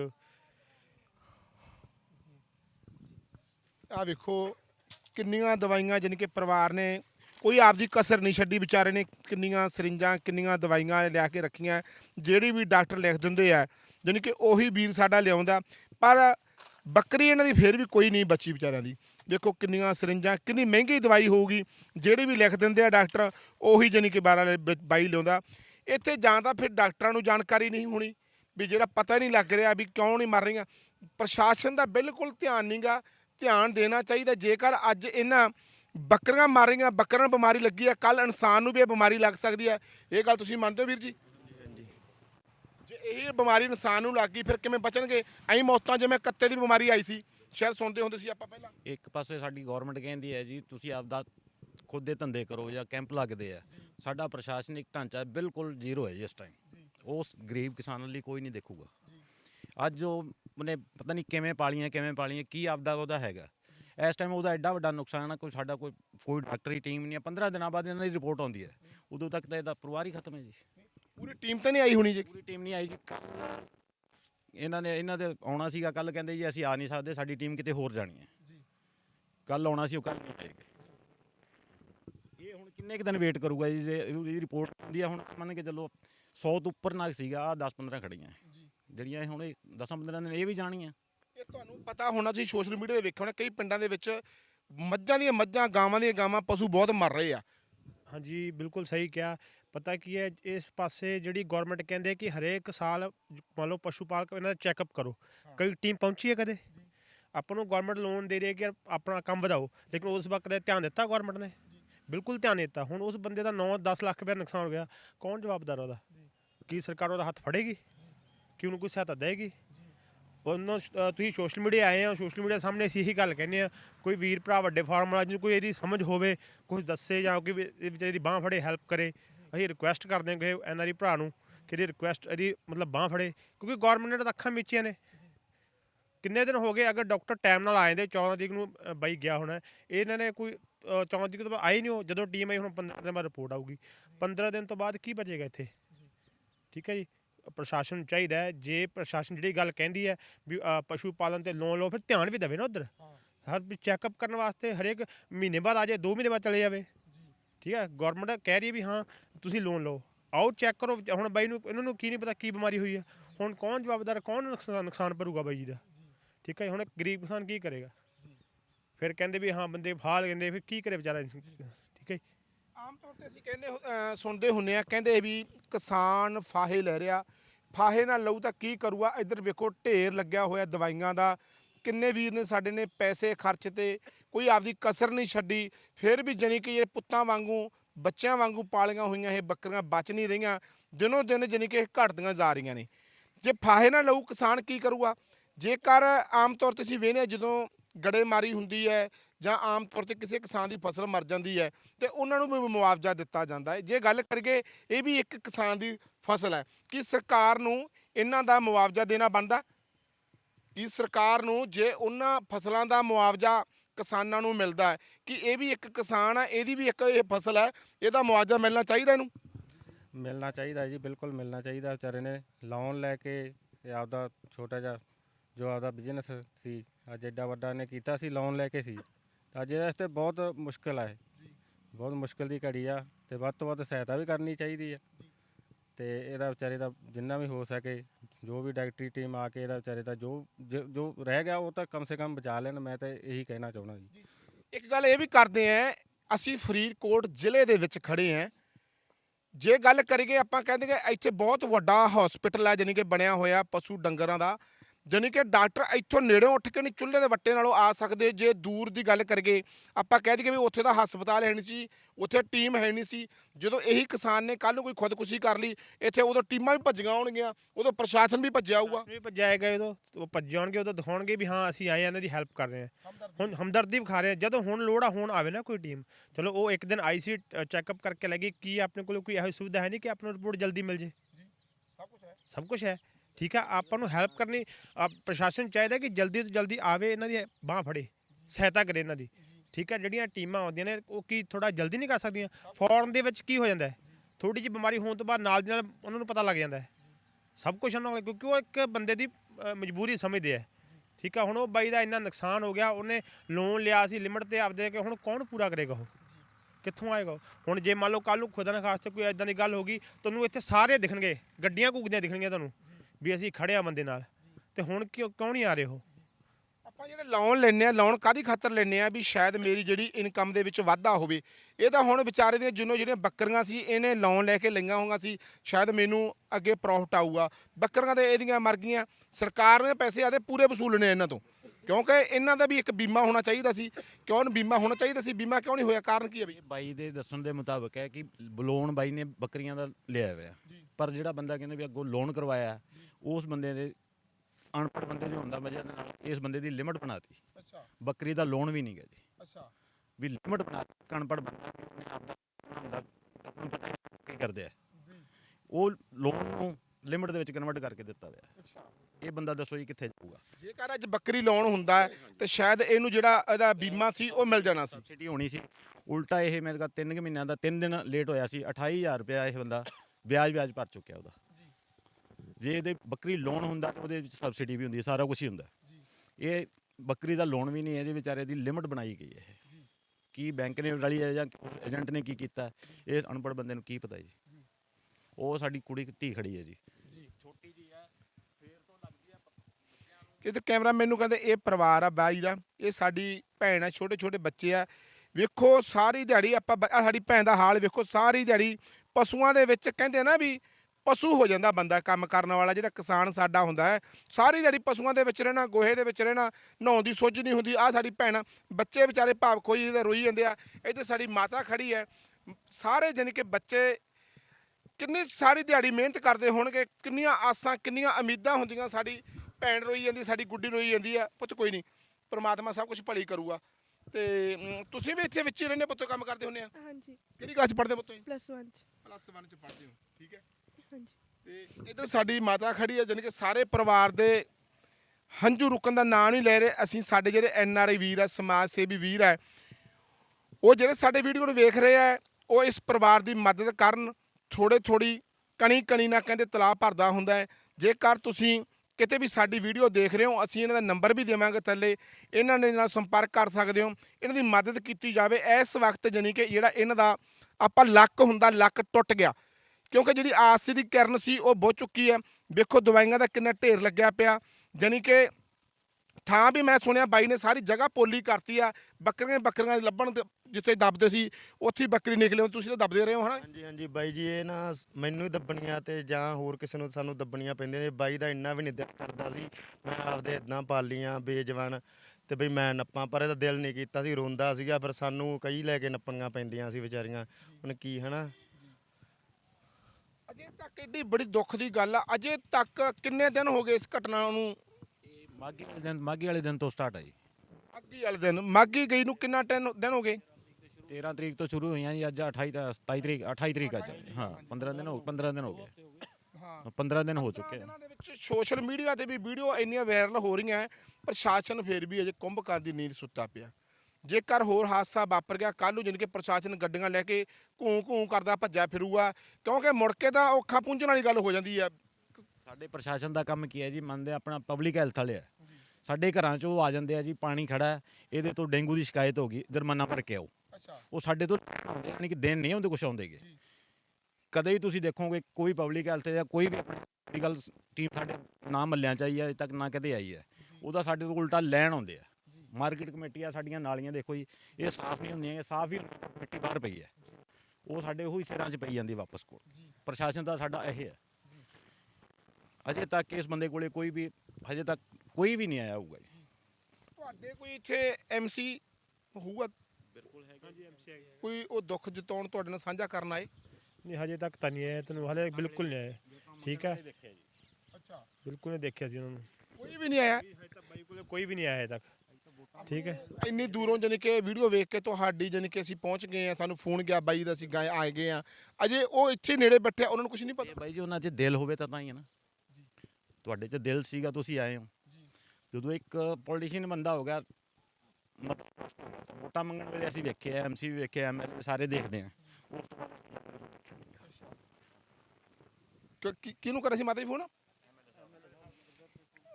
ਆ ਵੇਖੋ, ਕਿੰਨੀਆਂ ਦਵਾਈਆਂ ਜਾਨੀ ਕਿ ਪਰਿਵਾਰ ਨੇ ਕੋਈ ਆਪਦੀ ਕਸਰ ਨਹੀਂ ਛੱਡੀ। ਵਿਚਾਰੇ ਨੇ ਕਿੰਨੀਆਂ ਸਰਿੰਜਾਂ, ਕਿੰਨੀਆਂ ਦਵਾਈਆਂ ਲਿਆ ਕੇ ਰੱਖੀਆਂ। ਜਿਹੜੀ ਵੀ ਡਾਕਟਰ ਲਿਖ ਦਿੰਦੇ ਆ ਜਾਨੀ ਕਿ ਉਹੀ ਵੀਰ ਸਾਡਾ ਲਿਆਉਂਦਾ। ਪਰ ਬੱਕਰੀ ਇਹਨਾਂ ਦੀ ਫੇਰ ਵੀ ਕੋਈ ਨਹੀਂ ਬਚੀ ਵਿਚਾਰਿਆਂ ਦੀ। ਦੇਖੋ ਕਿੰਨੀਆਂ ਸਰਿੰਜਾਂ, ਕਿੰਨੀ ਮਹਿੰਗੀ ਦਵਾਈ ਹੋਊਗੀ। ਜਿਹੜੀ ਵੀ ਲਿਖ ਦਿੰਦੇ ਆ ਡਾਕਟਰ, ਉਹੀ ਜਾਨੀ ਕਿ 12 ਬਾਈ ਲਿਆਉਂਦਾ। ਇੱਥੇ ਜਾਂ ਤਾਂ ਫਿਰ ਡਾਕਟਰਾਂ ਨੂੰ ਜਾਣਕਾਰੀ ਨਹੀਂ ਹੋਣੀ, ਵੀ ਜਿਹੜਾ ਪਤਾ ਨਹੀਂ ਲੱਗ ਰਿਹਾ ਵੀ ਕਿਉਂ ਨਹੀਂ ਮਰ ਰਹੀਆਂ। ਪ੍ਰਸ਼ਾਸਨ ਦਾ ਬਿਲਕੁਲ ਧਿਆਨ ਨਹੀਂਗਾ ਧਿਆਨ ਦੇਣਾ ਚਾਹੀਦਾ। ਜੇਕਰ ਅੱਜ ਇਹਨਾਂ ਬੱਕਰੀਆਂ ਮਾਰੀਆਂ ਰਹੀਆਂ ਬੱਕਰਾਂ ਨੂੰ ਬਿਮਾਰੀ ਲੱਗੀ ਹੈ ਕੱਲ ਇਨਸਾਨ ਨੂੰ ਵੀ ਇਹ ਬਿਮਾਰੀ ਲੱਗ ਸਕਦੀ ਹੈ ਇਹ ਗੱਲ ਤੁਸੀਂ ਮੰਨਦੇ ਹੋ ਵੀਰ ਜੀ? ਜੇ ਇਹ ਬਿਮਾਰੀ ਇਨਸਾਨ ਨੂੰ ਲੱਗ ਗਈ, ਫਿਰ ਕਿਵੇਂ ਬਚਣਗੇ? ਐਂ ਮੌਤਾਂ ਜਿਵੇਂ ਕੱਤੇ ਦੀ ਬਿਮਾਰੀ ਆਈ ਸੀ, ਸ਼ਾਇਦ ਸੁਣਦੇ ਹੁੰਦੇ ਸੀ ਆਪਾਂ ਪਹਿਲਾਂ। ਇੱਕ ਪਾਸੇ ਸਾਡੀ ਗਵਰਨਮੈਂਟ ਕਹਿੰਦੀ ਹੈ ਜੀ, ਤੁਸੀਂ ਆਪਦਾ ਖੁਦ ਦੇ ਧੰਦੇ ਕਰੋ ਜਾਂ ਕੈਂਪ ਲੱਗਦੇ ਆ। ਸਾਡਾ ਪ੍ਰਸ਼ਾਸਨਿਕ ਢਾਂਚਾ ਬਿਲਕੁਲ ਜ਼ੀਰੋ ਹੈ ਜੀ ਇਸ ਟਾਈਮ ਉਸ ਗਰੀਬ ਕਿਸਾਨਾਂ ਲਈ ਕੋਈ ਨਹੀਂ ਦੇਖੂਗਾ। ਅੱਜ ਉਹ ਉਹਨੇ ਪਤਾ ਨਹੀਂ ਕਿਵੇਂ ਪਾਲੀਆਂ ਕਿਵੇਂ ਪਾਲੀਆਂ, ਕੀ ਆਪਦਾ ਉਹਦਾ ਹੈਗਾ। ਇਸ ਟਾਈਮ ਉਹਦਾ ਐਡਾ ਵੱਡਾ ਨੁਕਸਾਨ ਆ ਕੋਈ ਸਾਡਾ ਕੋਈ ਕੋਈ ਡਾਕਟਰੀ ਟੀਮ ਨਹੀਂ ਆ 15 ਦਿਨਾਂ ਬਾਅਦ ਇਹਨਾਂ ਦੀ ਰਿਪੋਰਟ ਆਉਂਦੀ ਹੈ। ਉਦੋਂ ਤੱਕ ਤਾਂ ਇਹਦਾ ਪਰਿਵਾਰ ਹੀ ਖਤਮ ਹੈ ਜੀ। ਪੂਰੀ ਟੀਮ ਤਾਂ ਨਹੀਂ ਆਈ ਹੋਣੀ ਜੀ? ਪੂਰੀ ਟੀਮ ਨਹੀਂ ਆਈ ਜੀ। ਇਹਨਾਂ ਨੇ ਇਹਨਾਂ ਦੇ ਆਉਣਾ ਸੀਗਾ ਕੱਲ ਕਹਿੰਦੇ ਜੀ ਅਸੀਂ ਆ ਨਹੀਂ ਸਕਦੇ ਸਾਡੀ ਟੀਮ ਕਿਤੇ ਹੋਰ ਜਾਣੀ ਹੈ। ਜੀ। ਕੱਲ ਆਉਣਾ ਸੀ ਉਹ ਕੱਲ ਨਹੀਂ ਆਏਗੇ। ਇਹ ਹੁਣ ਕਿੰਨੇ ਕੁ ਦਿਨ ਵੇਟ ਕਰੂਗਾ ਜੀ? ਜੇ ਇਹਦੀ ਰਿਪੋਰਟ ਆਉਂਦੀ ਆ ਹੁਣ ਮੰਨ ਕੇ ਚੱਲੋ 100 ਤੋਂ ਉੱਪਰ ਨਗ ਸੀਗਾ ਆ 10 15 ਖੜੀਆਂ ਜਿਹੜੀਆਂ ਹੁਣ ਇਹ 10 15 ਦਿਨ ਇਹ ਵੀ ਜਾਣੀਆਂ। ਤੁਹਾਨੂੰ ਪਤਾ ਹੋਣਾ ਸੀ ਸੋਸ਼ਲ ਮੀਡੀਆ ਤੇ ਵੇਖਿਆ ਹੋਣਾ ਕਈ ਪਿੰਡਾਂ ਦੇ ਵਿੱਚ ਮੱਝਾਂ ਦੀਆਂ ਮੱਝਾਂ ਗਾਵਾਂ ਦੀਆਂ ਗਾਵਾਂ ਪਸ਼ੂ ਬਹੁਤ ਮਰ ਰਹੇ ਆ। ਹਾਂਜੀ ਬਿਲਕੁਲ ਸਹੀ ਕਿਹਾ। ਪਤਾ ਕੀ ਹੈ ਇਸ ਪਾਸੇ ਜਿਹੜੀ ਗਵਰਨਮੈਂਟ ਕਹਿੰਦੇ ਕਿ ਹਰੇਕ ਸਾਲ ਮੰਨ ਲਓ ਪਸ਼ੂ ਪਾਲਕ ਇਹਨਾਂ ਦਾ ਚੈੱਕਅਪ ਕਰੋ। ਕਈ ਟੀਮ ਪਹੁੰਚੀ ਹੈ ਕਦੇ? ਆਪਾਂ ਨੂੰ ਗਵਰਨਮੈਂਟ ਲੋਨ ਦੇ ਰਹੀ ਹੈ ਕਿ ਆਪਣਾ ਕੰਮ ਵਧਾਓ ਲੇਕਿਨ ਉਸ ਵਕਤ ਦਾ ਧਿਆਨ ਦਿੱਤਾ ਗਵਰਨਮੈਂਟ ਨੇ? ਬਿਲਕੁਲ ਧਿਆਨ ਨਹੀਂ ਦਿੱਤਾ। ਹੁਣ ਉਸ ਬੰਦੇ ਦਾ 9-10 ਲੱਖ ਰੁਪਏ ਨੁਕਸਾਨ ਹੋ ਗਿਆ। ਕੌਣ ਜਵਾਬਦਾਰ ਉਹਦਾ? ਕੀ ਸਰਕਾਰ ਉਹਦਾ ਹੱਥ ਫੜੇਗੀ? ਕਿ ਉਹਨੂੰ ਕੋਈ ਸਹਾਇਤਾ ਦੇਗੀ ਉਹਨਾਂ ਤੁਸੀਂ ਸੋਸ਼ਲ ਮੀਡੀਆ ਆਏ ਆ ਸੋਸ਼ਲ ਮੀਡੀਆ ਸਾਹਮਣੇ ਅਸੀਂ ਇਹੀ ਗੱਲ ਕਹਿੰਦੇ ਆ ਕੋਈ ਵੀਰ ਭਰਾ ਵੱਡੇ ਫਾਰਮ ਵਾਲਾ ਜਿਹਨੂੰ ਕੋਈ ਇਹਦੀ ਸਮਝ ਹੋਵੇ ਕੁਝ ਦੱਸੇ ਜਾਂ ਵੀ ਇਹ ਵਿਚਾਰੇ ਦੀ ਬਾਹ ਫੜੇ ਹੈਲਪ ਕਰੇ ਅਸੀਂ ਰਿਕੁਐਸਟ ਕਰਦੇ ਹਾਂ ਕਿ ਐਨਆਰਈ ਭਰਾ ਨੂੰ ਕਿ ਇਹਦੀ ਰਿਕੁਐਸਟ ਇਹਦੀ ਮਤਲਬ ਬਾਹ ਫੜੇ ਕਿਉਂਕਿ ਗਵਰਨਮੈਂਟ ਨੇ ਅੱਖਾਂ ਮੀਚੀਆਂ ਨੇ। ਕਿੰਨੇ ਦਿਨ ਹੋ ਗਏ ਅਗਰ ਡਾਕਟਰ ਟਾਈਮ ਨਾਲ ਆ ਜਾਂਦੇ 14 ਤਰੀਕ ਨੂੰ ਬਾਈ ਗਿਆ ਹੋਣਾ ਇਹਨਾਂ ਨੇ ਕੋਈ ਅ, 14 ਤਰੀਕ ਤੋਂ ਬਾਅਦ ਆਏ ਨਹੀਂ ਉਹ ਜਦੋਂ ਟੀਮ ਆਈ ਹੁਣ 15 ਦਿਨ ਬਾਅਦ ਰਿਪੋਰਟ ਆਊਗੀ। 15 ਦਿਨ ਤੋਂ ਬਾਅਦ ਕੀ ਬਚੇਗਾ ਇੱਥੇ? ਠੀਕ ਹੈ ਜੀ? ਪ੍ਰਸ਼ਾਸਨ ਨੂੰ ਚਾਹੀਦਾ ਹੈ ਜੇ ਪ੍ਰਸ਼ਾਸਨ ਜਿਹੜੀ ਗੱਲ ਕਹਿੰਦੀ ਹੈ ਵੀ ਅ, ਪਸ਼ੂ ਪਾਲਣ ਤੇ ਲੋਨ ਲਓ ਫਿਰ ਧਿਆਨ ਵੀ ਦੇਵੇ ਨਾ ਉਧਰ। ਹਰ ਵੀ ਚੈੱਕਅਪ ਕਰਨ ਵਾਸਤੇ ਹਰੇਕ ਮਹੀਨੇ ਬਾਅਦ ਆ ਜਾਏ 2 ਮਹੀਨੇ ਬਾਅਦ ਚਲੇ ਜਾਵੇ। ਠੀਕ ਹੈ ਗਵਰਨਮੈਂਟ ਕਹਿ ਰਹੀ ਹੈ ਵੀ ਹਾਂ ਤੁਸੀਂ ਲੋਨ ਲਓ। ਆਓ ਚੈੱਕ ਕਰੋ ਹੁਣ ਬਾਈ ਨੂੰ ਇਹਨਾਂ ਨੂੰ ਕੀ ਨਹੀਂ ਪਤਾ ਕੀ ਬਿਮਾਰੀ ਹੋਈ ਹੈ। ਹੁਣ ਕੌਣ ਜਵਾਬਦਾਰ ਕੌਣ ਨੁਕਸਾਨ ਨੁਕਸਾਨ ਭਰੂਗਾ ਬਾਈ ਜੀ ਦਾ? ਠੀਕ ਹੈ ਹੁਣ ਗਰੀਬ ਕਿਸਾਨ ਕੀ ਕਰੇਗਾ? ਫਿਰ ਕਹਿੰਦੇ ਵੀ ਹਾਂ ਬੰਦੇ ਫਾਲ ਕਹਿੰਦੇ ਫਿਰ ਕੀ ਕਰੇ ਵਿਚਾਰਾ ਜੀ। ਆਮ ਤੌਰ ਤੇ ਅਸੀਂ ਕਹਿੰਦੇ ਅਹ ਸੁਣਦੇ ਹੁੰਨੇ ਆ ਕਹਿੰਦੇ ਵੀ ਕਿਸਾਨ ਫਾਹੇ ਲੈ ਰਿਹਾ, ਫਾਹੇ ਨਾਲ ਲਊ ਤਾਂ ਕੀ ਕਰੂਗਾ? ਇੱਧਰ ਵੇਖੋ, ਢੇਰ ਲੱਗਿਆ ਹੋਇਆ ਦਵਾਈਆਂ ਦਾ, ਕਿੰਨੇ ਵੀਰ ਨੇ ਸਾਡੇ ਨੇ ਪੈਸੇ ਖਰਚ ਤੇ ਕੋਈ ਆਪਦੀ ਕਸਰ ਨਹੀਂ ਛੱਡੀ, ਫਿਰ ਵੀ ਜਾਣੀ ਕਿ ਇਹ ਪੁੱਤਾਂ ਵਾਂਗੂ, ਬੱਚਿਆਂ ਵਾਂਗੂ ਪਾਲੀਆਂ ਹੋਈਆਂ, ਇਹ ਬੱਕਰੀਆਂ ਬਚ ਨਹੀਂ ਰਹੀਆਂ, ਦਿਨੋ ਦਿਨ ਜਾਣੀ ਕਿ ਇਹ ਘਟਦੀਆਂ ਜਾ ਰਹੀਆਂ ਨੇ। ਜੇ ਫਾਹੇ ਨਾਲ ਲਊ, ਕਿਸਾਨ ਕੀ ਕਰੂਗਾ? ਜੇਕਰ ਆਮ ਤੌਰ ਤੇ ਅਸੀਂ ਵੇਖਦੇ ਹਾਂ, ਜਦੋਂ ਗੜੇਮਾਰੀ ਹੁੰਦੀ ਹੈ ਜਾਂ ਆਮ ਤੌਰ ਤੇ ਕਿਸੇ ਕਿਸਾਨ ਦੀ ਫਸਲ ਮਰ ਜਾਂਦੀ ਹੈ, ਤੇ ਉਹਨਾਂ ਨੂੰ ਵੀ ਮੁਆਵਜ਼ਾ ਦਿੱਤਾ ਜਾਂਦਾ ਹੈ। ਜੇ ਗੱਲ ਕਰੀਏ, ਇਹ ਵੀ ਇੱਕ ਕਿਸਾਨ ਦੀ ਫਸਲ ਹੈ ਕਿ ਸਰਕਾਰ ਨੂੰ ਇਹਨਾਂ ਦਾ ਮੁਆਵਜ਼ਾ ਦੇਣਾ ਬਣਦਾ। ਕਿ ਸਰਕਾਰ ਨੂੰ ਜੇ ਉਹਨਾਂ ਫਸਲਾਂ ਦਾ ਮੁਆਵਜ਼ਾ ਕਿਸਾਨਾਂ ਨੂੰ ਮਿਲਦਾ ਹੈ, ਕਿ ਇਹ ਵੀ ਇੱਕ ਕਿਸਾਨ ਹੈ, ਇਹਦੀ ਵੀ ਇੱਕ ਇਹ ਫਸਲ ਹੈ, ਇਹਦਾ ਮੁਆਵਜ਼ਾ ਮਿਲਣਾ ਚਾਹੀਦਾ ਇਹਨੂੰ? ਮਿਲਣਾ ਚਾਹੀਦਾ ਜੀ, ਬਿਲਕੁਲ ਮਿਲਣਾ ਚਾਹੀਦਾ। ਵਿਚਾਰੇ ਨੇ ਲੋਨ ਲੈ ਕੇ ਤੇ ਆਪਦਾ ਛੋਟਾ ਜਿਹਾ ਜੋ ਆਪਦਾ ਬਿਜ਼ਨਸ ਸੀ, ਅੱਜ ਐਡਾ ਵੱਡਾ ਨੇ ਕੀਤਾ ਸੀ ਲੋਨ ਲੈ ਕੇ ਸੀ। ਅੱਜ ਇਹਦੇ ਵਾਸਤੇ ਬਹੁਤ ਮੁਸ਼ਕਲ ਆ ਇਹ। ਬਹੁਤ ਮੁਸ਼ਕਲ ਦੀ ਘੜੀ ਆ ਤੇ ਵੱਧ ਤੋਂ ਵੱਧ ਸਹਾਇਤਾ ਵੀ ਕਰਨੀ ਚਾਹੀਦੀ ਆ। ਤੇ ਇਹਦਾ ਵਿਚਾਰੇ ਦਾ ਜਿੰਨਾ ਵੀ ਹੋ ਸਕੇ ਜੋ ਵੀ ਡਾਕਟਰੀ ਟੀਮ ਆ ਕੇ ਇਹਦਾ ਵਿਚਾਰੇ ਦਾ ਜੋ ਜੋ ਜੋ ਰਹਿ ਗਿਆ ਉਹ ਤਾਂ ਕਮ ਸੇ ਕਮ ਬਚਾ ਲੈਣ ਮੈਂ ਤਾਂ ਇਹੀ ਕਹਿਣਾ ਚਾਹੁੰਦਾ ਜੀ। ਇੱਕ ਗੱਲ ਇਹ ਵੀ ਕਰਦੇ ਆਂ ਅਸੀਂ ਫਰੀਦਕੋਟ ਜ਼ਿਲ੍ਹੇ ਦੇ ਵਿੱਚ ਖੜੇ ਆਂ। ਜੇ ਗੱਲ ਕਰੀਏ ਆਪਾਂ ਕਹਿੰਦੇ ਕਿ ਇੱਥੇ ਬਹੁਤ ਵੱਡਾ ਹਸਪੀਟਲ ਹੈ ਜਾਣੀ ਕਿ ਬਣਿਆ ਹੋਇਆ ਪਸ਼ੂ ਡੰਗਰਾਂ ਦਾ। ਜਾਣੀ ਕਿ ਡਾਕਟਰ ਇੱਥੋਂ ਨੇੜੋਂ ਉੱਠ ਕੇ ਨਹੀਂ ਚੁੱਲ੍ਹੇ ਦੇ ਵੱਟੇ ਨਾਲੋਂ ਆ ਸਕਦੇ ਜੇ ਦੂਰ ਦੀ ਗੱਲ ਕਰੀਏ ਆਪਾਂ ਕਹਿ ਦਈਏ ਵੀ ਉੱਥੇ ਦਾ ਹਸਪਤਾਲ ਹੈ ਨਹੀਂ ਸੀ ਉੱਥੇ ਟੀਮ ਹੈ ਨਹੀਂ ਸੀ ਜਦੋਂ ਇਹੀ ਕਿਸਾਨ ਨੇ ਕੱਲ ਨੂੰ ਕੋਈ ਖੁਦਕੁਸ਼ੀ ਕਰ ਲਈ ਇੱਥੇ ਉਦੋਂ ਟੀਮਾਂ ਵੀ ਭੱਜੀਆਂ ਆਉਣਗੀਆਂ ਉਦੋਂ ਪ੍ਰਸ਼ਾਸਨ ਵੀ ਭੱਜਿਆ ਆਊਗਾ ਵੀ ਭੱਜਾਏਗਾ ਉਦੋਂ ਉਹ ਭੱਜ ਜਾਣਗੇ ਉਦੋਂ ਦਿਖਾਉਣਗੇ ਵੀ ਹਾਂ ਅਸੀਂ ਆਏ ਹਾਂ ਇਹਨਾਂ ਦੀ ਹੈਲਪ ਕਰ ਰਹੇ ਹਾਂ। ਹੁਣ ਹਮਦਰਦੀ ਵਿਖਾ ਰਹੇ ਹਾਂ ਜਦੋਂ ਹੁਣ ਲੋੜ ਆ ਹੁਣ ਆਵੇ ਨਾ ਕੋਈ ਟੀਮ। ਚਲੋ ਉਹ ਇੱਕ ਦਿਨ ਆਈ ਸੀ ਚੈੱਕਅਪ ਕਰਕੇ ਲੱਗੀ ਕੀ ਆਪਣੇ ਕੋਲ ਕੋਈ ਇਹੋ ਸੁਵਿਧਾ ਹੈ ਨਹੀਂ ਕਿ ਆਪਾਂ ਨੂੰ ਰਿਪੋਰਟ ਜਲਦੀ ਮਿਲ ਜੇ? ਸਭ ਕੁਝ ਹੈ। ਸਭ ਕੁਝ ਹੈ। ਠੀਕ ਆ? ਆਪਾਂ ਨੂੰ ਹੈਲਪ ਕਰਨੀ ਆ, ਪ੍ਰਸ਼ਾਸਨ ਚਾਹੀਦਾ ਕਿ ਜਲਦੀ ਤੋਂ ਜਲਦੀ ਆਵੇ ਇਹਨਾਂ ਦੀ ਬਾਹ ਫੜੇ ਸਹਾਇਤਾ ਕਰੇ ਇਹਨਾਂ ਦੀ। ਠੀਕ ਆ? ਜਿਹੜੀਆਂ ਟੀਮਾਂ ਆਉਂਦੀਆਂ ਨੇ ਉਹ ਕੀ ਥੋੜਾ ਜਲਦੀ ਨਹੀਂ ਕਰ ਸਕਦੀਆਂ? ਫੌਰਨ ਦੇ ਵਿੱਚ ਕੀ ਹੋ ਜਾਂਦਾ ਹੈ? ਥੋੜੀ ਜਿਹੀ ਬਿਮਾਰੀ ਹੋਣ ਤੋਂ ਬਾਅਦ ਨਾਲ ਦੀ ਨਾਲ ਉਹਨਾਂ ਨੂੰ ਪਤਾ ਲੱਗ ਜਾਂਦਾ ਹੈ। ਸਭ ਕੁਝ ਉਹਨਾਂ ਕੋਲ ਕਿਉਂਕਿ ਉਹ ਇੱਕ ਬੰਦੇ ਦੀ ਅ, ਮਜਬੂਰੀ ਸਮਝਦੇ ਆ। ਠੀਕ ਆ? ਹੁਣ ਉਹ ਬਾਈ ਦਾ ਇੰਨਾ ਨੁਕਸਾਨ ਹੋ ਗਿਆ ਉਹਨੇ ਲੋਨ ਲਿਆ ਸੀ ਲਿਮਟ ਤੇ ਆਪਦੇ ਕਿ ਹੁਣ ਕੌਣ ਪੂਰਾ ਕਰੇਗਾ ਉਹ? ਕਿੱਥੋਂ ਆਏਗਾ ਉਹ? ਹੁਣ ਜੇ ਮੰਨ ਲਓ ਕੱਲ ਨੂੰ ਖੁਦਾ ਨਾ ਖਾਸਤੇ ਕੋਈ ਐਦਾਂ ਦੀ ਗੱਲ ਹੋ ਗਈ ਤੁਹਾਨੂੰ ਇੱਥੇ ਸਾਰੇ ਦਿਖਣਗੇ ਗੱਡੀਆਂ ਘੁੱਗਦੀਆਂ ਦਿਖਣਗੀਆਂ ਤੁਹਾਨੂੰ। ਵੀ ਅਸੀਂ ਖੜੇ ਆ ਬੰਦੇ ਨਾਲ। ਤੇ ਹੁਣ ਕਿਉਂ ਕਿਉਂ ਨਹੀਂ ਆ ਰਹੇ ਉਹ? ਆਪਾਂ ਜਿਹੜੇ ਲੋਨ ਲੈਨੇ ਆ ਲੋਨ ਕਾਦੀ ਖਾਤਰ ਲੈਨੇ ਆ ਵੀ ਸ਼ਾਇਦ ਮੇਰੀ ਜਿਹੜੀ ਇਨਕਮ ਦੇ ਵਿੱਚ ਵਾਧਾ ਹੋਵੇ। ਇਹ ਤਾਂ ਹੁਣ ਵਿਚਾਰੇ ਦੀਆਂ ਜਿੰਨੋਂ ਜਿਹੜੀਆਂ ਬੱਕਰੀਆਂ ਸੀ, ਇਹਨੇ ਲੋਨ ਲੈ ਕੇ ਲਈਆਂ ਹੋਈਆਂ ਸੀ, ਸ਼ਾਇਦ ਮੈਨੂੰ ਅੱਗੇ ਪ੍ਰੋਫਿਟ ਆਊਗਾ। ਬੱਕਰੀਆਂ ਤੇ ਇਹਦੀਆਂ ਮਰ ਗਈਆਂ। ਸਰਕਾਰ ਨੇ ਪੈਸੇ ਆਦੇ ਪੂਰੇ ਵਸੂਲਣੇ ਇਹਨਾਂ ਤੋਂ। ਕਿਉਂਕਿ ਇਹਨਾਂ ਦਾ ਵੀ ਇੱਕ ਬੀਮਾ ਹੋਣਾ ਚਾਹੀਦਾ ਸੀ। ਕਿਉਂ ਨੀ ਬੀਮਾ ਹੋਣਾ ਚਾਹੀਦਾ ਸੀ? ਬੀਮਾ ਕਿਉਂ ਨਹੀਂ ਹੋਇਆ? ਕਾਰਨ ਕੀ ਹੈ ਬਈ? ਇਹ ਬਾਈ ਦੇ ਦੱਸਣ ਦੇ ਮੁਤਾਬਕ ਹੈ ਕਿ ਲੋਨ ਬਾਈ ਨੇ ਬੱਕਰੀਆਂ ਦਾ ਲਿਆ ਹੋਇਆ। ਪਰ ਜਿਹੜਾ ਬੰਦਾ ਕਹਿੰਦੇ ਵੀ ਅੱਗੋਂ ਲੋਨ ਕਰਵਾਇਆ ਉਸ ਬੰਦੇ ਨੇ ਅਨਪੜ੍ਹ ਬੰਦੇ ਦੇ ਹੋਣ ਦਾ ਵਜ੍ਹਾ ਦੇ ਨਾਲ ਇਸ ਬੰਦੇ ਦੀ ਲਿਮਟ ਬਣਾਤੀ ਅੱਛਾ। ਬੱਕਰੀ ਦਾ ਲੋਨ ਵੀ ਨਹੀਂ ਗਿਆ ਜੀ। ਅੱਛਾ। ਵੀ ਲਿਮਟ ਬਣਾ ਕੇ ਅਨਪੜ੍ਹ ਬੰਦਾ ਵੀ ਉਹਨੇ ਆਪਦਾ ਬਣਾਉਂਦਾ ਆਪਾਂ ਨੂੰ ਪਤਾ ਕੀ ਕਰਦੇ ਆ। ਉਹ ਲੋਨ ਨੂੰ ਲਿਮਟ ਦੇ ਵਿੱਚ ਕਨਵਰਟ ਕਰਕੇ ਦਿੱਤਾ ਹੋਇਆ। ਅੱਛਾ। ਇਹ ਬੰਦਾ ਦੱਸੋ ਜੀ ਕਿੱਥੇ ਜਾਊਗਾ? ਜੇਕਰ ਅੱਜ ਬੱਕਰੀ ਲੋਨ ਹੁੰਦਾ ਹੈ ਤੇ ਸ਼ਾਇਦ ਇਹਨੂੰ ਜਿਹੜਾ ਇਹਦਾ ਬੀਮਾ ਸੀ ਉਹ ਮਿਲ ਜਾਣਾ ਸੀ। ਸਬਸਿਡੀ ਹੋਣੀ ਸੀ। ਉਲਟਾ ਇਹ ਮੇਰੇ ਕੋਲ 3 ਮਹੀਨਿਆਂ ਦਾ 3 ਦਿਨ ਲੇਟ ਹੋਇਆ ਸੀ 28000 ਰੁਪਇਆ ਇਹ ਬੰਦਾ ਵਿਆਜ ਵਿਆਜ ਭਰ ਚੁੱਕਿਆ ਉਹਦਾ। ਜੇ। ਇਹਦੇ ਬੱਕਰੀ ਲੋਨ ਹੁੰਦਾ ਤਾਂ ਉਹਦੇ ਵਿੱਚ ਸਬਸਿਡੀ ਵੀ ਹੁੰਦੀ ਹੈ ਸਾਰਾ ਕੁਝ ਹੀ ਹੁੰਦਾ। ਇਹ ਬੱਕਰੀ ਦਾ ਲੋਨ ਵੀ ਨਹੀਂ ਹੈ ਇਹਦੇ ਵਿਚਾਰੇ ਦੀ ਲਿਮਟ ਬਣਾਈ ਗਈ ਹੈ ਇਹ। ਕੀ ਬੈਂਕ ਨੇ ਰਲੀ ਹੈ ਜਾਂ ਏਜੰਟ ਨੇ ਕੀ ਕੀਤਾ ਇਹ ਅਨਪੜ੍ਹ ਬੰਦੇ ਨੂੰ ਕੀ ਪਤਾ ਜੀ। ਉਹ ਸਾਡੀ ਕੁੜੀ ਧੀ ਖੜੀ ਹੈ ਜੀ। ਇਹ ਤੇ ਕੈਮਰਾ ਮੈਨੂੰ ਕਹਿੰਦੇ, ਇਹ ਪਰਿਵਾਰ ਆ, ਬਾਈ ਦਾ, ਇਹ ਸਾਡੀ ਭੈਣ ਆ ਛੋਟੇ ਛੋਟੇ ਬੱਚੇ ਆ। ਵੇਖੋ, ਸਾਰੀ ਦਿਹਾੜੀ ਆਪਾਂ ਬ- ਆਹ ਸਾਡੀ ਭੈਣ ਦਾ ਹਾਲ ਵੇਖੋ, ਸਾਰੀ ਦਿਹਾੜੀ ਪਸ਼ੂਆਂ ਦੇ ਵਿੱਚ ਕਹਿੰਦੇ ਨਾ ਵੀ ਪਸ਼ੂ ਹੋ ਜਾਂਦਾ ਬੰਦਾ ਕੰਮ ਕਰਨ ਵਾਲਾ, ਜਿਹੜਾ ਕਿਸਾਨ ਸਾਡਾ ਹੁੰਦਾ ਹੈ। ਸਾਰੀ ਦਿਹਾੜੀ ਪਸ਼ੂਆਂ ਦੇ ਵਿੱਚ ਰਹਿਣਾ, ਗੋਹੇ ਦੇ ਵਿੱਚ ਰਹਿਣਾ, ਨਹਾਉਣ ਦੀ ਸੁੱਝ ਨਹੀਂ ਹੁੰਦੀ। ਆ ਸਾਡੀ ਭੈਣ ਬੱਚੇ ਵਿਚਾਰੇ ਭਾਵ ਖੋਈ ਦੇ ਰੋਈ ਜਾਂਦੇ ਆ, ਇੱਥੇ ਸਾਡੀ ਮਾਤਾ ਖੜੀ ਹੈ। ਸਾਰੇ ਜਾਣੀ ਕਿ ਬੱਚੇ ਕਿੰਨੀ ਸਾਰੀ ਦਿਹਾੜੀ ਮਿਹਨਤ ਕਰਦੇ ਹੋਣਗੇ, ਕਿੰਨੀਆਂ ਆਸਾਂ, ਕਿੰਨੀਆਂ ਉਮੀਦਾਂ ਹੁੰਦੀਆਂ ਸਾਡੀ ਭੈਣ ਰੋਈ ਜਾਂਦੀ ਸਾਡੀ ਗੁੱਡੀ ਰੋਈ ਜਾਂਦੀ ਆ ਪੁੱਤ ਕੋਈ ਨਹੀਂ ਪ੍ਰਮਾਤਮਾ ਸਭ ਕੁਝ ਭਲੀ ਕਰੂਗਾ। ਤੇ ਅਮ, ਤੁਸੀਂ ਵੀ ਇੱਥੇ ਵਿੱਚ ਹੀ ਰਹਿੰਦੇ ਪੁੱਤ ਕੰਮ ਕਰਦੇ ਹੁੰਦੇ ਆ? ਹਾਂਜੀ। ਕਿਹੜੀ ਕਲਾਸ ਪੜ੍ਹਦੇ ਪੁੱਤ ਪਲੱਸ 1 ਚ। ਪਲੱਸ 1 ਚ ਪੜ੍ਹਦੇ ਹੋ ਠੀਕ ਹੈ? ਹਾਂਜੀ। ਤੇ ਇਧਰ ਸਾਡੀ ਮਾਤਾ ਖੜੀ ਹੈ ਜਾਣੀ ਕਿ ਸਾਰੇ ਪਰਿਵਾਰ ਦੇ ਹੰਝੂ ਰੁਕਣ ਦਾ ਨਾਂ ਨਹੀਂ ਲੈ ਰਹੇ। ਅਸੀਂ ਸਾਡੇ ਜਿਹੜੇ ਐਨ ਆਰ ਆਈ ਵੀਰ ਆ ਸਮਾਜ ਸੇਵੀ ਵੀਰ ਆ ਉਹ ਜਿਹੜੇ ਸਾਡੇ ਵੀਡੀਓ ਨੂੰ ਵੇਖ ਰਹੇ ਆ ਉਹ ਇਸ ਪਰਿਵਾਰ ਦੀ ਮਦਦ ਕਰਨ ਥੋੜੇ ਥੋੜੀ ਕਣੀ ਕਣੀ ਨਾਲ ਕਹਿੰਦੇ ਤਲਾਬ ਭਰਦਾ ਹੁੰਦਾ ਹੈ। ਜੇਕਰ ਤੁਸੀਂ ਕਿਤੇ ਵੀ ਸਾਡੀ ਵੀਡੀਓ ਦੇਖ ਰਹੇ ਹੋ, ਅਸੀਂ ਇਹਨਾਂ ਦਾ ਨੰਬਰ ਵੀ ਦੇਵਾਂਗੇ ਥੱਲੇ। ਇਹਨਾਂ ਦੇ ਨਾਲ ਸੰਪਰਕ ਕਰ ਸਕਦੇ ਹੋ। ਇਹਨਾਂ ਦੀ ਮਦਦ ਕੀਤੀ ਜਾਵੇ। ਇਸ ਵਕਤ ਜਾਣੀ ਕਿ ਜਿਹੜਾ ਇਹਨਾਂ ਦਾ ਆਪਾਂ ਲੱਕ ਹੁੰਦਾ, ਲੱਕ ਟੁੱਟ ਗਿਆ। ਕਿਉਂਕਿ ਜਿਹੜੀ ਆਸ ਦੀ ਕਿਰਨ ਸੀ, ਉਹ ਬਹੁਤ ਚੁੱਕੀ ਹੈ। ਵੇਖੋ, ਦਵਾਈਆਂ ਦਾ ਕਿੰਨਾ ਢੇਰ ਲੱਗਿਆ ਪਿਆ। ਜਾਣੀ ਕਿ ਥਾਂ ਵੀ ਮੈਂ ਸੁਣਿਆ ਬਾਈ ਨੇ ਸਾਰੀ ਜਗ੍ਹਾ ਪੋਲੀ ਕਰਤੀ ਆ ਬੱਕਰੀਆਂ ਬੱਕਰੀਆਂ ਲੱਭਣ ਦੇ- ਜਿੱਥੇ ਦੱਬਦੇ ਸੀ ਉੱਥੇ ਹੀ ਬੱਕਰੀ ਨਿਕਲੇ ਤੁਸੀਂ ਤਾਂ ਦੱਬਦੇ ਰਹੇ ਹੋ ਹਨਾ? ਹਾਂਜੀ ਹਾਂਜੀ ਬਾਈ ਜੀ ਇਹ ਨਾ ਸ- ਮੈਨੂੰ ਹੀ ਦੱਬਣੀਆਂ ਤੇ ਜਾਂ ਹੋਰ ਕਿਸੇ ਨੂੰ ਸਾਨੂੰ ਦੱਬਣੀਆਂ ਪੈਂਦੀਆਂ ਨੇ ਬਾਈ ਦਾ ਇੰਨਾ ਵੀ ਨਹੀਂ ਦਿਲ ਕਰਦਾ ਸੀ ਮੈਂ ਆਪਦੇ ਇਦਾਂ ਪਾਲੀਆਂ ਬੇਜਵਾਨ ਤੇ ਬਈ ਮੈਂ ਨੱਪਾਂ ਪਰ ਇਹਦਾ ਦਿਲ ਨਹੀਂ ਕੀਤਾ ਸੀ ਰੋਂਦਾ ਸੀਗਾ ਫਿਰ ਸਾਨੂੰ ਕਈ ਲੈ ਕੇ ਨੱਪਣੀਆਂ ਪੈਂਦੀਆਂ ਸੀ ਵਿਚਾਰੀਆਂ ਹੁਣ ਕੀ ਹਨਾ? ਅਜੇ ਤੱਕ ਏਡੀ ਬੜੀ ਦੁੱਖ ਦੀ ਗੱਲ ਆ ਅਜੇ ਤੱਕ ਕਿੰਨੇ ਦਿਨ ਹੋ ਗਏ ਇਸ ਘਟਨਾ ਨੂੰ ਮਾਗੀ ਵਾਲੇ ਦਿਨ ਮਾਗੀ ਵਾਲੇ ਦਿਨ ਤੋਂ ਸਟਾਰਟ ਹੈ ਜੀ। ਅੱਗੀ ਵਾਲੇ ਦਿਨ। ਮਾਗੀ ਗਈ ਨੂੰ ਕਿੰਨਾ ਟੈਨ- ਦਿਨ ਹੋ ਗਏ? 13 ਤਰੀਕ ਤੋਂ ਸ਼ੁਰੂ ਹੋਈਆਂ ਜੀ ਅੱਜ 28 ਤਾਂ 27 ਤਰੀਕ 28 ਤਰੀਕ ਅੱਜ ਹਾਂ 15 ਦਿਨ ਹੋ 15 ਦਿਨ ਹੋ ਗਏ। ਹਾਂ। 15 ਦਿਨ ਹੋ ਚੁੱਕੇ ਆ। ਦਿਨਾਂ ਦੇ ਵਿੱਚ ਸੋਸ਼ਲ ਮੀਡੀਆ ਤੇ ਵੀ ਵੀਡੀਓ ਇੰਨੀਆਂ ਵਾਇਰਲ ਹੋ ਰਹੀਆਂ ਹੈ, ਪ੍ਰਸ਼ਾਸਨ ਫੇਰ ਵੀ ਅਜੇ ਕੁੰਭਕਾਰ ਦੀ ਨੀਂਦ ਸੁੱਤਾ ਪਿਆ। ਜੇਕਰ ਹੋਰ ਹਾਦਸਾ ਵਾਪਰ ਗਿਆ ਕੱਲ੍ਹ ਨੂੰ ਜਾਣੀ ਕਿ ਪ੍ਰਸ਼ਾਸਨ ਗੱਡੀਆਂ ਲੈ ਕੇ ਘੂੰ ਘੂੰ ਕਰਦਾ ਭੱਜਿਆ ਫਿਰੂਗਾ ਕਿਉਂਕਿ ਮੁੜ ਕੇ ਤਾਂ ਔਖਾ ਪੁੰਝਣ ਵਾਲੀ ਗੱਲ ਹੋ ਜਾਂਦੀ ਆ ਸਾਡੇ ਪ੍ਰਸ਼ਾਸਨ ਦਾ ਕੰਮ ਕੀ ਹੈ ਜੀ? ਮੰਨਦੇ ਆਪਣਾ ਪਬਲਿਕ ਹੈਲਥ ਵਾਲੇ ਆ ਸਾਡੇ ਘਰਾਂ 'ਚ ਉਹ ਆ ਜਾਂਦੇ ਆ ਜੀ ਪਾਣੀ ਖੜਾ ਹੈ, ਇਹਦੇ ਤੋਂ ਡੇਂਗੂ ਦੀ ਸ਼ਿਕਾਇਤ ਹੋ ਗਈ ਜੁਰਮਾਨਾ ਭਰ ਕੇ ਆਓ। ਅੱਛਾ। ਉਹ ਸਾਡੇ ਤੋਂ ਆਉਂਦੇ ਯਾਨੀ ਕਿ ਦਿਨ ਨਹੀਂ ਆਉਂਦੇ ਕੁਛ ਆਉਂਦੇਗੇ ਕਦੇ ਹੀ ਤੁਸੀਂ ਦੇਖੋਗੇ ਕੋਈ ਪਬਲਿਕ ਹੈਲਥ ਜਾਂ ਕੋਈ ਵੀ ਆਪਣੀ ਮੈਡੀਕਲ ਟੀਮ ਸਾਡੇ ਨਾ ਮੱਲਿਆਂ ਚ ਆਈ ਹੈ ਅਜੇ ਤੱਕ ਨਾ ਕਦੇ ਆਈ ਹੈ। ਉਹਦਾ ਸਾਡੇ ਤੋਂ ਉਲਟਾ ਲੈਣ ਆਉਂਦੇ ਆ। ਮਾਰਕੀਟ ਕਮੇਟੀਆਂ ਸਾਡੀਆਂ ਨਾਲੀਆਂ ਦੇਖੋ ਜੀ ਇਹ ਸਾਫ਼ ਨਹੀਂ ਹੁੰਦੀਆਂ ਇਹ ਸਾਫ਼ ਹੀ ਹੁੰਦੀਆਂ, ਮਿੱਟੀ ਬਾਹਰ ਪਈ ਹੈ। ਉਹ ਸਾਡੇ ਉਹੀ ਸਿਰਾਂ 'ਚ ਪਈ ਜਾਂਦੀ ਵਾਪਸ ਕੋਲ। ਪ੍ਰਸ਼ਾਸਨ ਦਾ ਸਾਡਾ ਇਹ ਹੈ। ਅਜੇ ਤੱਕ ਇਸ ਬੰਦੇ ਕੋਲੇ ਕੋਈ ਵੀ ਹਜੇ ਤੱਕ ਕੋਈ ਵੀ ਨਹੀਂ ਆਇਆ ਹੋਊਗਾ ਜੀ। ਤੁਹਾਡੇ ਕੋਈ ਇੱਥੇ ਐਮਸੀ ਹੋਊਗਾ? ਕੋਈ ਉਹ ਦੁੱਖ ਜਤਾਉਣ ਤੁਹਾਡੇ ਨਾਲ ਸਾਂਝਾ ਕਰਨ ਆਏ? ਨਹੀਂ ਹਜੇ ਤੱਕ ਤਾਂ ਨਹੀਂ ਆਇਆ ਤੈਨੂੰ ਹਲੇ ਬਿਲਕੁਲ ਨਹੀਂ ਆਇਆ। ਠੀਕ ਹੈ? ਅੱਛਾ। ਬਿਲਕੁਲ ਨਹੀਂ ਦੇਖਿਆ ਸੀ ਉਹਨਾਂ ਨੂੰ। ਕੋਈ ਵੀ ਨਹੀਂ ਆਇਆ? ਕੋਈ ਵੀ ਨਹੀਂ ਆਇਆ ਹਜੇ ਤੱਕ। ਠੀਕ ਹੈ? ਇੰਨੀ ਦੂਰੋਂ ਜਾਣੀ ਕਿ ਵੀਡੀਓ ਵੇਖ ਕੇ ਤੁਹਾਡੀ ਜਾਣੀ ਕਿ ਅਸੀਂ ਪਹੁੰਚ ਗਏ ਆ ਸਾਨੂੰ ਫੋਨ ਗਿਆ ਬਾਈ ਦਾ ਅਸੀਂ ਗਏ ਆ ਗਏ ਆ ਅਜੇ ਉਹ ਇੱਥੇ ਨੇੜੇ ਬੈਠੇ ਆ, ਉਹਨਾਂ ਨੂੰ ਕੁਝ ਨਹੀਂ ਪਤਾ? ਬਾਈ ਜੀ ਉਹਨਾਂ 'ਚ ਦਿਲ ਹੋਵੇ ਤਾਂ ਤਾਂ ਹੀ ਹੈ ਨਾ। ਤੁਹਾਡੇ 'ਚ ਦਿਲ ਸੀਗਾ ਤੁਸੀਂ ਆਏ ਹੋ। ਜਦੋਂ ਇੱਕ ਪੋਲੀਟੀਸ਼ੀਅਨ ਬੰਦਾ ਹੋ ਗਿਆ ਮਤਲਬ ਵੋਟਾਂ ਮੰਗਣ ਵੇਲੇ ਅਸੀਂ ਵੇਖਿਆ ਐਮਸੀ ਵੀ ਵੇਖਿਆ ਐਮਐਲਏ ਸਾਰੇ ਦੇਖਦੇ ਆ। ਕਿ- ਕਿ- ਕਿਹਨੂੰ ਕਰਿਆ ਸੀ ਮਾਤਾ ਜੀ ਫੋਨ?